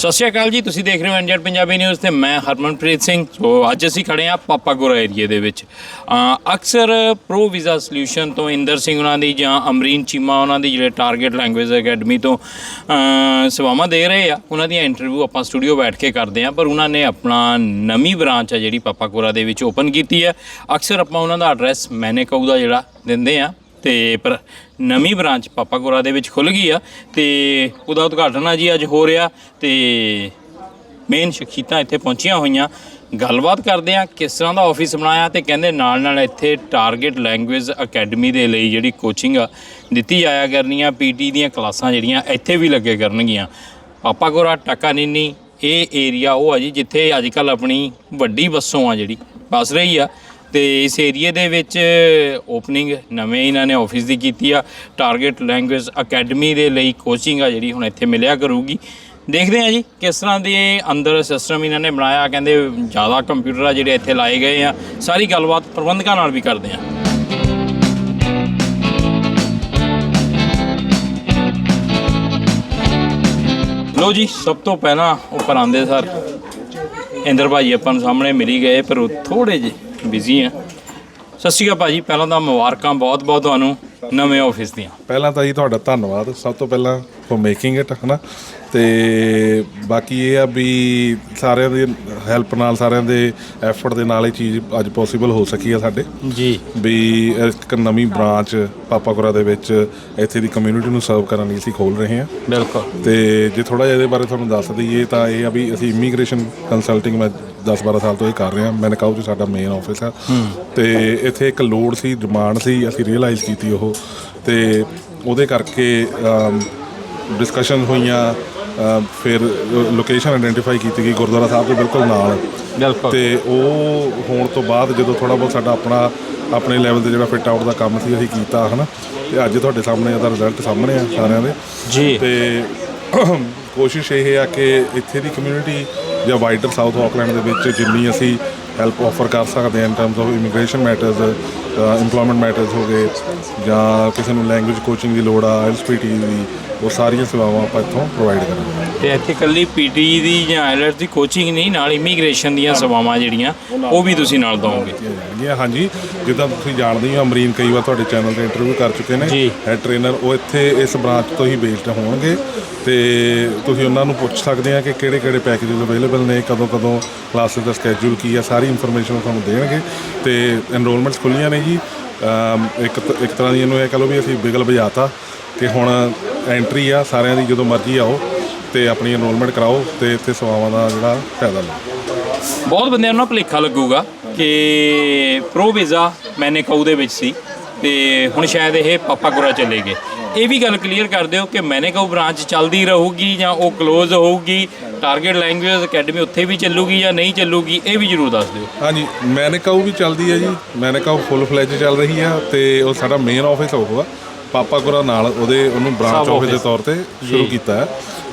ਸਤਿ ਸ਼੍ਰੀ ਅਕਾਲ ਜੀ, ਤੁਸੀਂ ਦੇਖ ਰਹੇ ਹੋ ਇੰਡੀਅਨ ਪੰਜਾਬੀ ਨਿਊਜ਼ ਤੇ ਮੈਂ ਹਰਮਨਪ੍ਰੀਤ ਸਿੰਘ। ਸੋ ਅੱਜ ਅਸੀਂ ਖੜੇ ਹਾਂ ਪਾਪਾਗੋਰਾ ਏਰੀਏ ਦੇ ਵਿੱਚ। ਅਕਸਰ ਪ੍ਰੋ ਵੀਜ਼ਾ ਸੋਲੂਸ਼ਨ ਤੋਂ ਇੰਦਰ ਸਿੰਘ ਉਹਨਾਂ ਦੀ ਜਾਂ ਅਮਰੀਨ ਚੀਮਾ ਉਹਨਾਂ ਦੀ ਜਿਹੜੇ ਟਾਰਗੇਟ ਲੈਂਗੁਏਜ ਅਕੈਡਮੀ ਤੋਂ ਸੇਵਾਵਾਂ ਦੇ ਰਹੇ ਆ। ਉਹਨਾਂ ਦੀਆਂ ਇੰਟਰਵਿਊ ਆਪਾਂ ਸਟੂਡੀਓ ਬੈਠ ਕੇ ਕਰਦੇ ਆ ਪਰ ਉਹਨਾਂ ਨੇ ਆਪਣਾ ਨਵੀਂ ਬ੍ਰਾਂਚ ਆ ਜਿਹੜੀ ਪਾਪਾਗੋਰਾ ਦੇ ਵਿੱਚ ਓਪਨ ਕੀਤੀ ਹੈ। ਅਕਸਰ ਆਪਾਂ ਉਹਨਾਂ ਦਾ ਐਡਰੈਸ ਮੈਨੇ ਕਹੂ ਦਾ ਜਿਹੜਾ ਦਿੰਦੇ ਆ ਤੇ ਪਰ ਨਵੀਂ ਬ੍ਰਾਂਚ ਪਾਪਾਗੋਰਾ ਦੇ ਵਿੱਚ ਖੁੱਲ ਗਈ ਆ ਤੇ ਉਹਦਾ ਉਦਘਾਟਨ ਆ ਜੀ, ਅੱਜ ਹੋ ਰਿਹਾ ਤੇ ਮੇਨ ਸ਼ਖਸੀਅਤਾਂ ਇੱਥੇ ਪਹੁੰਚੀਆਂ ਹੋਈਆਂ। ਗੱਲਬਾਤ ਕਰਦੇ ਆ ਕਿਸ ਤਰ੍ਹਾਂ ਦਾ ਆਫਿਸ ਬਣਾਇਆ ਤੇ ਕਹਿੰਦੇ ਨਾਲ ਨਾਲ ਇੱਥੇ ਟਾਰਗੇਟ ਲੈਂਗੁਏਜ ਅਕੈਡਮੀ ਦੇ ਲਈ ਜਿਹੜੀ ਕੋਚਿੰਗ ਆ ਦਿੱਤੀ ਜਾਇਆ ਕਰਨੀਆਂ ਪੀਟੀ ਦੀਆਂ ਕਲਾਸਾਂ ਜਿਹੜੀਆਂ ਇੱਥੇ ਵੀ ਲੱਗੇ ਕਰਨਗੀਆਂ। ਪਾਪਾਗੋਰਾ ਟਾਕਾਨੀਨੀ ਇਹ ਏਰੀਆ ਉਹ ਆ ਜੀ, ਜਿੱਥੇ ਅੱਜ ਕੱਲ ਆਪਣੀ ਵੱਡੀ ਬੱਸੋਂ ਆ ਜਿਹੜੀ, ਬੱਸ ਰਹੀ ਆ। ਤੇ ਇਸ ਏਰੀਏ ਦੇ ਵਿੱਚ ਓਪਨਿੰਗ ਨਵੇਂ ਇਹਨਾਂ ਨੇ ਆਫਿਸ ਦੀ ਕੀਤੀ ਆ। ਟਾਰਗੇਟ ਲੈਂਗੁਏਜ ਅਕੈਡਮੀ ਦੇ ਲਈ ਕੋਚਿੰਗ ਆ ਜਿਹੜੀ ਹੁਣ ਇੱਥੇ ਮਿਲਿਆ ਕਰੂਗੀ। ਦੇਖਦੇ ਆ ਜੀ ਕਿਸ ਤਰ੍ਹਾਂ ਦੇ ਅੰਦਰ ਸਿਸਟਮ ਇਹਨਾਂ ਨੇ ਬਣਾਇਆ। ਕਹਿੰਦੇ ਜ਼ਿਆਦਾ ਕੰਪਿਊਟਰ ਆ ਜਿਹੜੇ ਇੱਥੇ ਲਾਏ ਗਏ ਆ। ਸਾਰੀ ਗੱਲਬਾਤ ਪ੍ਰਬੰਧਕਾਂ ਨਾਲ ਵੀ ਕਰਦੇ ਆ ਲੋ ਜੀ, ਸਭ ਤੋਂ ਪਹਿਲਾਂ ਉੱਪਰ ਆਂਦੇ ਸਰ। ਇੰਦਰ ਭਾਜੀ ਆਪਾਂ ਨੂੰ ਸਾਹਮਣੇ ਮਿਲੀ ਗਏ, ਪਰ ਉਹ ਥੋੜੇ ਜਿਹੇ ਬਿਜ਼ੀ ਆ ਸਤਿ ਸ਼੍ਰੀ ਅਕਾਲ ਭਾਜੀ ਪਹਿਲਾਂ ਤਾਂ ਮੁਬਾਰਕਾਂ ਬਹੁਤ ਬਹੁਤ ਤੁਹਾਨੂੰ ਨਵੇਂ ਆਫਿਸ ਦੀਆਂ। ਪਹਿਲਾਂ ਤਾਂ ਜੀ ਤੁਹਾਡਾ ਧੰਨਵਾਦ ਸਭ ਤੋਂ ਪਹਿਲਾਂ ਫॉर ਮੇਕਿੰਗ ਇਟ ਹਨਾ? ਤੇ ਬਾਕੀ ਇਹ ਆ ਵੀ ਸਾਰਿਆਂ ਦੀ ਹੈਲਪ ਨਾਲ ਸਾਰਿਆਂ ਦੇ ਐਫਰਟ ਦੇ ਨਾਲ ਇਹ ਚੀਜ਼ ਅੱਜ ਪੋਸੀਬਲ ਹੋ ਸਕੀ ਆ ਸਾਡੇ। ਜੀ। ਵੀ ਇੱਕ ਨਵੀਂ ਬ੍ਰਾਂਚ ਪਾਪਾਕੁਰਾ ਦੇ ਵਿੱਚ ਇੱਥੇ ਦੀ ਕਮਿਊਨਿਟੀ ਨੂੰ ਸਰਵ ਕਰਨ ਲਈ ਅਸੀਂ ਖੋਲ ਰਹੇ ਹਾਂ। ਬਿਲਕੁਲ। ਤੇ ਜੇ ਥੋੜਾ ਜਿਹਾ ਇਹਦੇ ਬਾਰੇ ਤੁਹਾਨੂੰ ਦੱਸ ਦਈਏ ਤਾਂ ਇਹ ਆ ਵੀ ਅਸੀਂ ਇਮੀਗ੍ਰੇਸ਼ਨ ਕੰਸਲਟਿੰਗ ਮੈਂ 10-12 ਸਾਲ ਤੋਂ ਇਹ ਕਰ ਰਿਹਾ ਮੈਂ ਕਾਉ ਚ ਸਾਡਾ ਮੇਨ ਆਫਿਸ ਆ। ਤੇ ਇੱਥੇ ਇੱਕ ਲੋਡ ਸੀ ਡਿਮਾਂਡ ਸੀ ਅਸੀਂ ਰੀਅਲਾਈਜ਼ ਕੀਤੀ ਉਹ। ਤੇ ਉਹਦੇ ਕਰਕੇ ਡਿਸਕਸ਼ਨ ਹੋਈਆਂ ਫਿਰ ਲੋਕੇਸ਼ਨ ਆਇਡੈਂਟੀਫਾਈ ਕੀਤੀ ਗਈ ਗੁਰਦੁਆਰਾ ਸਾਹਿਬ ਦੇ ਬਿਲਕੁਲ ਨਾਲ। ਤੇ ਉਹ ਹੋਣ ਤੋਂ ਬਾਅਦ ਜਦੋਂ ਥੋੜਾ ਬਹੁਤ ਸਾਡਾ ਆਪਣਾ ਆਪਣੇ ਲੈਵਲ ਤੇ ਜਿਹੜਾ ਫਿੱਟ ਆਊਟ ਦਾ ਕੰਮ ਸੀ ਅਸੀਂ ਕੀਤਾ ਹਨਾ। ਤੇ ਅੱਜ ਤੁਹਾਡੇ ਸਾਹਮਣੇ ਉਹਦਾ ਰਿਜ਼ਲਟ ਸਾਹਮਣੇ ਆ ਸਾਰਿਆਂ ਦੇ। ਜੀ। ਤੇ ਕੋਸ਼ਿਸ਼ ਇਹ ਆ ਕਿ ਇੱਥੇ ਦੀ ਕਮਿਊਨਿਟੀ ਜਾਂ ਵਾਈਡਰ ਸਾਊਥ ਆਕਲੈਂਡ ਦੇ ਵਿੱਚ ਜਿੰਨੀ ਅਸੀਂ ਹੈਲਪ ਆਫਰ ਕਰ ਸਕਦੇ ਹਾਂ in terms of immigration matters employment matters ਹੋ ਗਏ ਜਾਂ ਕਿਸੇ ਨੂੰ ਲੈਂਗੁਏਜ ਕੋਚਿੰਗ ਦੀ ਲੋੜ ਆ ਐਲਸਪੀਟੀ ਦੀ ਉਹ ਸਾਰੀਆਂ ਸੇਵਾਵਾਂ ਆਪਾਂ ਇੱਥੋਂ ਪ੍ਰੋਵਾਈਡ ਕਰਾਂਗੇ। ਤੇ ਇੱਥੇ ਕੱਲੀ ਪੀਟੀ ਦੀ ਜਾਂ ਆਇਲਟਸ ਦੀ ਕੋਚਿੰਗ ਨਹੀਂ ਨਾਲ ਇਮੀਗ੍ਰੇਸ਼ਨ ਦੀਆਂ ਸੇਵਾਵਾਂ ਜਿਹੜੀਆਂ ਉਹ ਵੀ ਤੁਸੀਂ ਨਾਲ ਦਵੋਗੇ। ਜੀ ਹਾਂਜੀ। ਜਿੱਦਾਂ ਤੁਸੀਂ ਜਾਣਦੇ ਹੋ ਅਮਰੀਨ ਕਈ ਵਾਰ ਤੁਹਾਡੇ ਚੈਨਲ ਤੇ ਇੰਟਰਵਿਊ ਕਰ ਚੁੱਕੇ ਨੇ। ਹੈਡ ਟ੍ਰੇਨਰ ਉਹ ਇੱਥੇ ਇਸ ਬ੍ਰਾਂਚ ਤੋਂ ਹੀ ਬੇਸਡ ਹੋਣਗੇ। ਤੇ ਤੁਸੀਂ ਉਹਨਾਂ ਨੂੰ ਪੁੱਛ ਸਕਦੇ ਆ ਕਿ ਕਿਹੜੇ ਕਿਹੜੇ ਪੈਕੇजेस ਅਵੇਲੇਬਲ ਨੇ ਕਦੋਂ ਕਦੋਂ ਕਲਾਸਿਸ ਦਾ ਸਕੇਜੂਲ ਕੀ ਆ ਸਾਰੀ ਇਨਫੋਰਮੇਸ਼ਨ ਉਹ ਤੁਹਾਨੂੰ ਦੇਣਗੇ। ਤੇ ਐਨਰੋਲਮੈਂਟਸ ਖੁੱਲੀਆਂ ਨੇ ਜੀ। ਇੱਕ ਤ- ਇੱਕ ਤਰ੍ਹਾਂ ਦੀ ਇਹਨੂੰ ਇਹ ਕਹ ਲਓ ਵੀ ਅਸੀਂ ਬਿਗਲ ਵਜਾਤਾ। ਕਿ ਹੁਣ ਐਂਟਰੀ ਆ ਸਾਰਿਆਂ ਦੀ ਜਦੋਂ ਮਰਜ਼ੀ ਆਓ ਤੇ ਆਪਣੀ ਐਨਰੋਲਮੈਂਟ ਕਰਾਓ ਤੇ ਇੱਥੇ ਸੇਵਾਵਾਂ ਦਾ ਜਿਹੜਾ ਫਾਇਦਾ ਲਓ। ਬਹੁਤ ਬੰਦਿਆਂ ਨੂੰ ਨਾ ਭੁਲੇਖਾ ਲੱਗੂਗਾ ਕਿ ਪ੍ਰੋ ਵੀਜ਼ਾ ਮੈਨੇ ਕਹੂ ਦੇ ਵਿੱਚ ਸੀ ਤੇ ਹੁਣ ਸ਼ਾਇਦ ਇਹ ਪਾਪਾਗੁਰਾ ਚਲੇ ਗਏ। ਇਹ ਵੀ ਗੱਲ ਕਲੀਅਰ ਕਰ ਦਿਓ ਕਿ ਮੈਨੇ ਕਹੂ ਬ੍ਰਾਂਚ ਚੱਲਦੀ ਰਹੂਗੀ ਜਾਂ ਉਹ ক্লোਜ਼ ਹੋਊਗੀ ਟਾਰਗੇਟ ਲੈਂਗੁਏਜ ਅਕੈਡਮੀ ਉੱਥੇ ਵੀ ਚੱਲੂਗੀ ਜਾਂ ਨਹੀਂ ਚੱਲੂਗੀ ਇਹ ਵੀ ਜਰੂਰ ਦੱਸ ਦਿਓ। ਹਾਂਜੀ ਮੈਨਿਕਾਊ ਵੀ ਚੱਲਦੀ ਹੈ ਜੀ ਮੈਨਿਕਾਊ ਫੁੱਲ ਫਲੈਜ ਚੱਲ ਰਹੀ ਆ ਤੇ ਉਹ ਸਾਡਾ ਮੇਨ ਆਫਿਸ ਹੋਊਗਾ। ਪਾਪਾਗੁਰਾ ਨਾਲ ਉਹਦੇ ਉਹਨੂੰ ਬ੍ਰਾਂਚ ਆਫਿਸ ਦੇ। ਤੌਰ ਤੇ ਸ਼ੁਰੂ ਕੀਤਾ ਹੈ।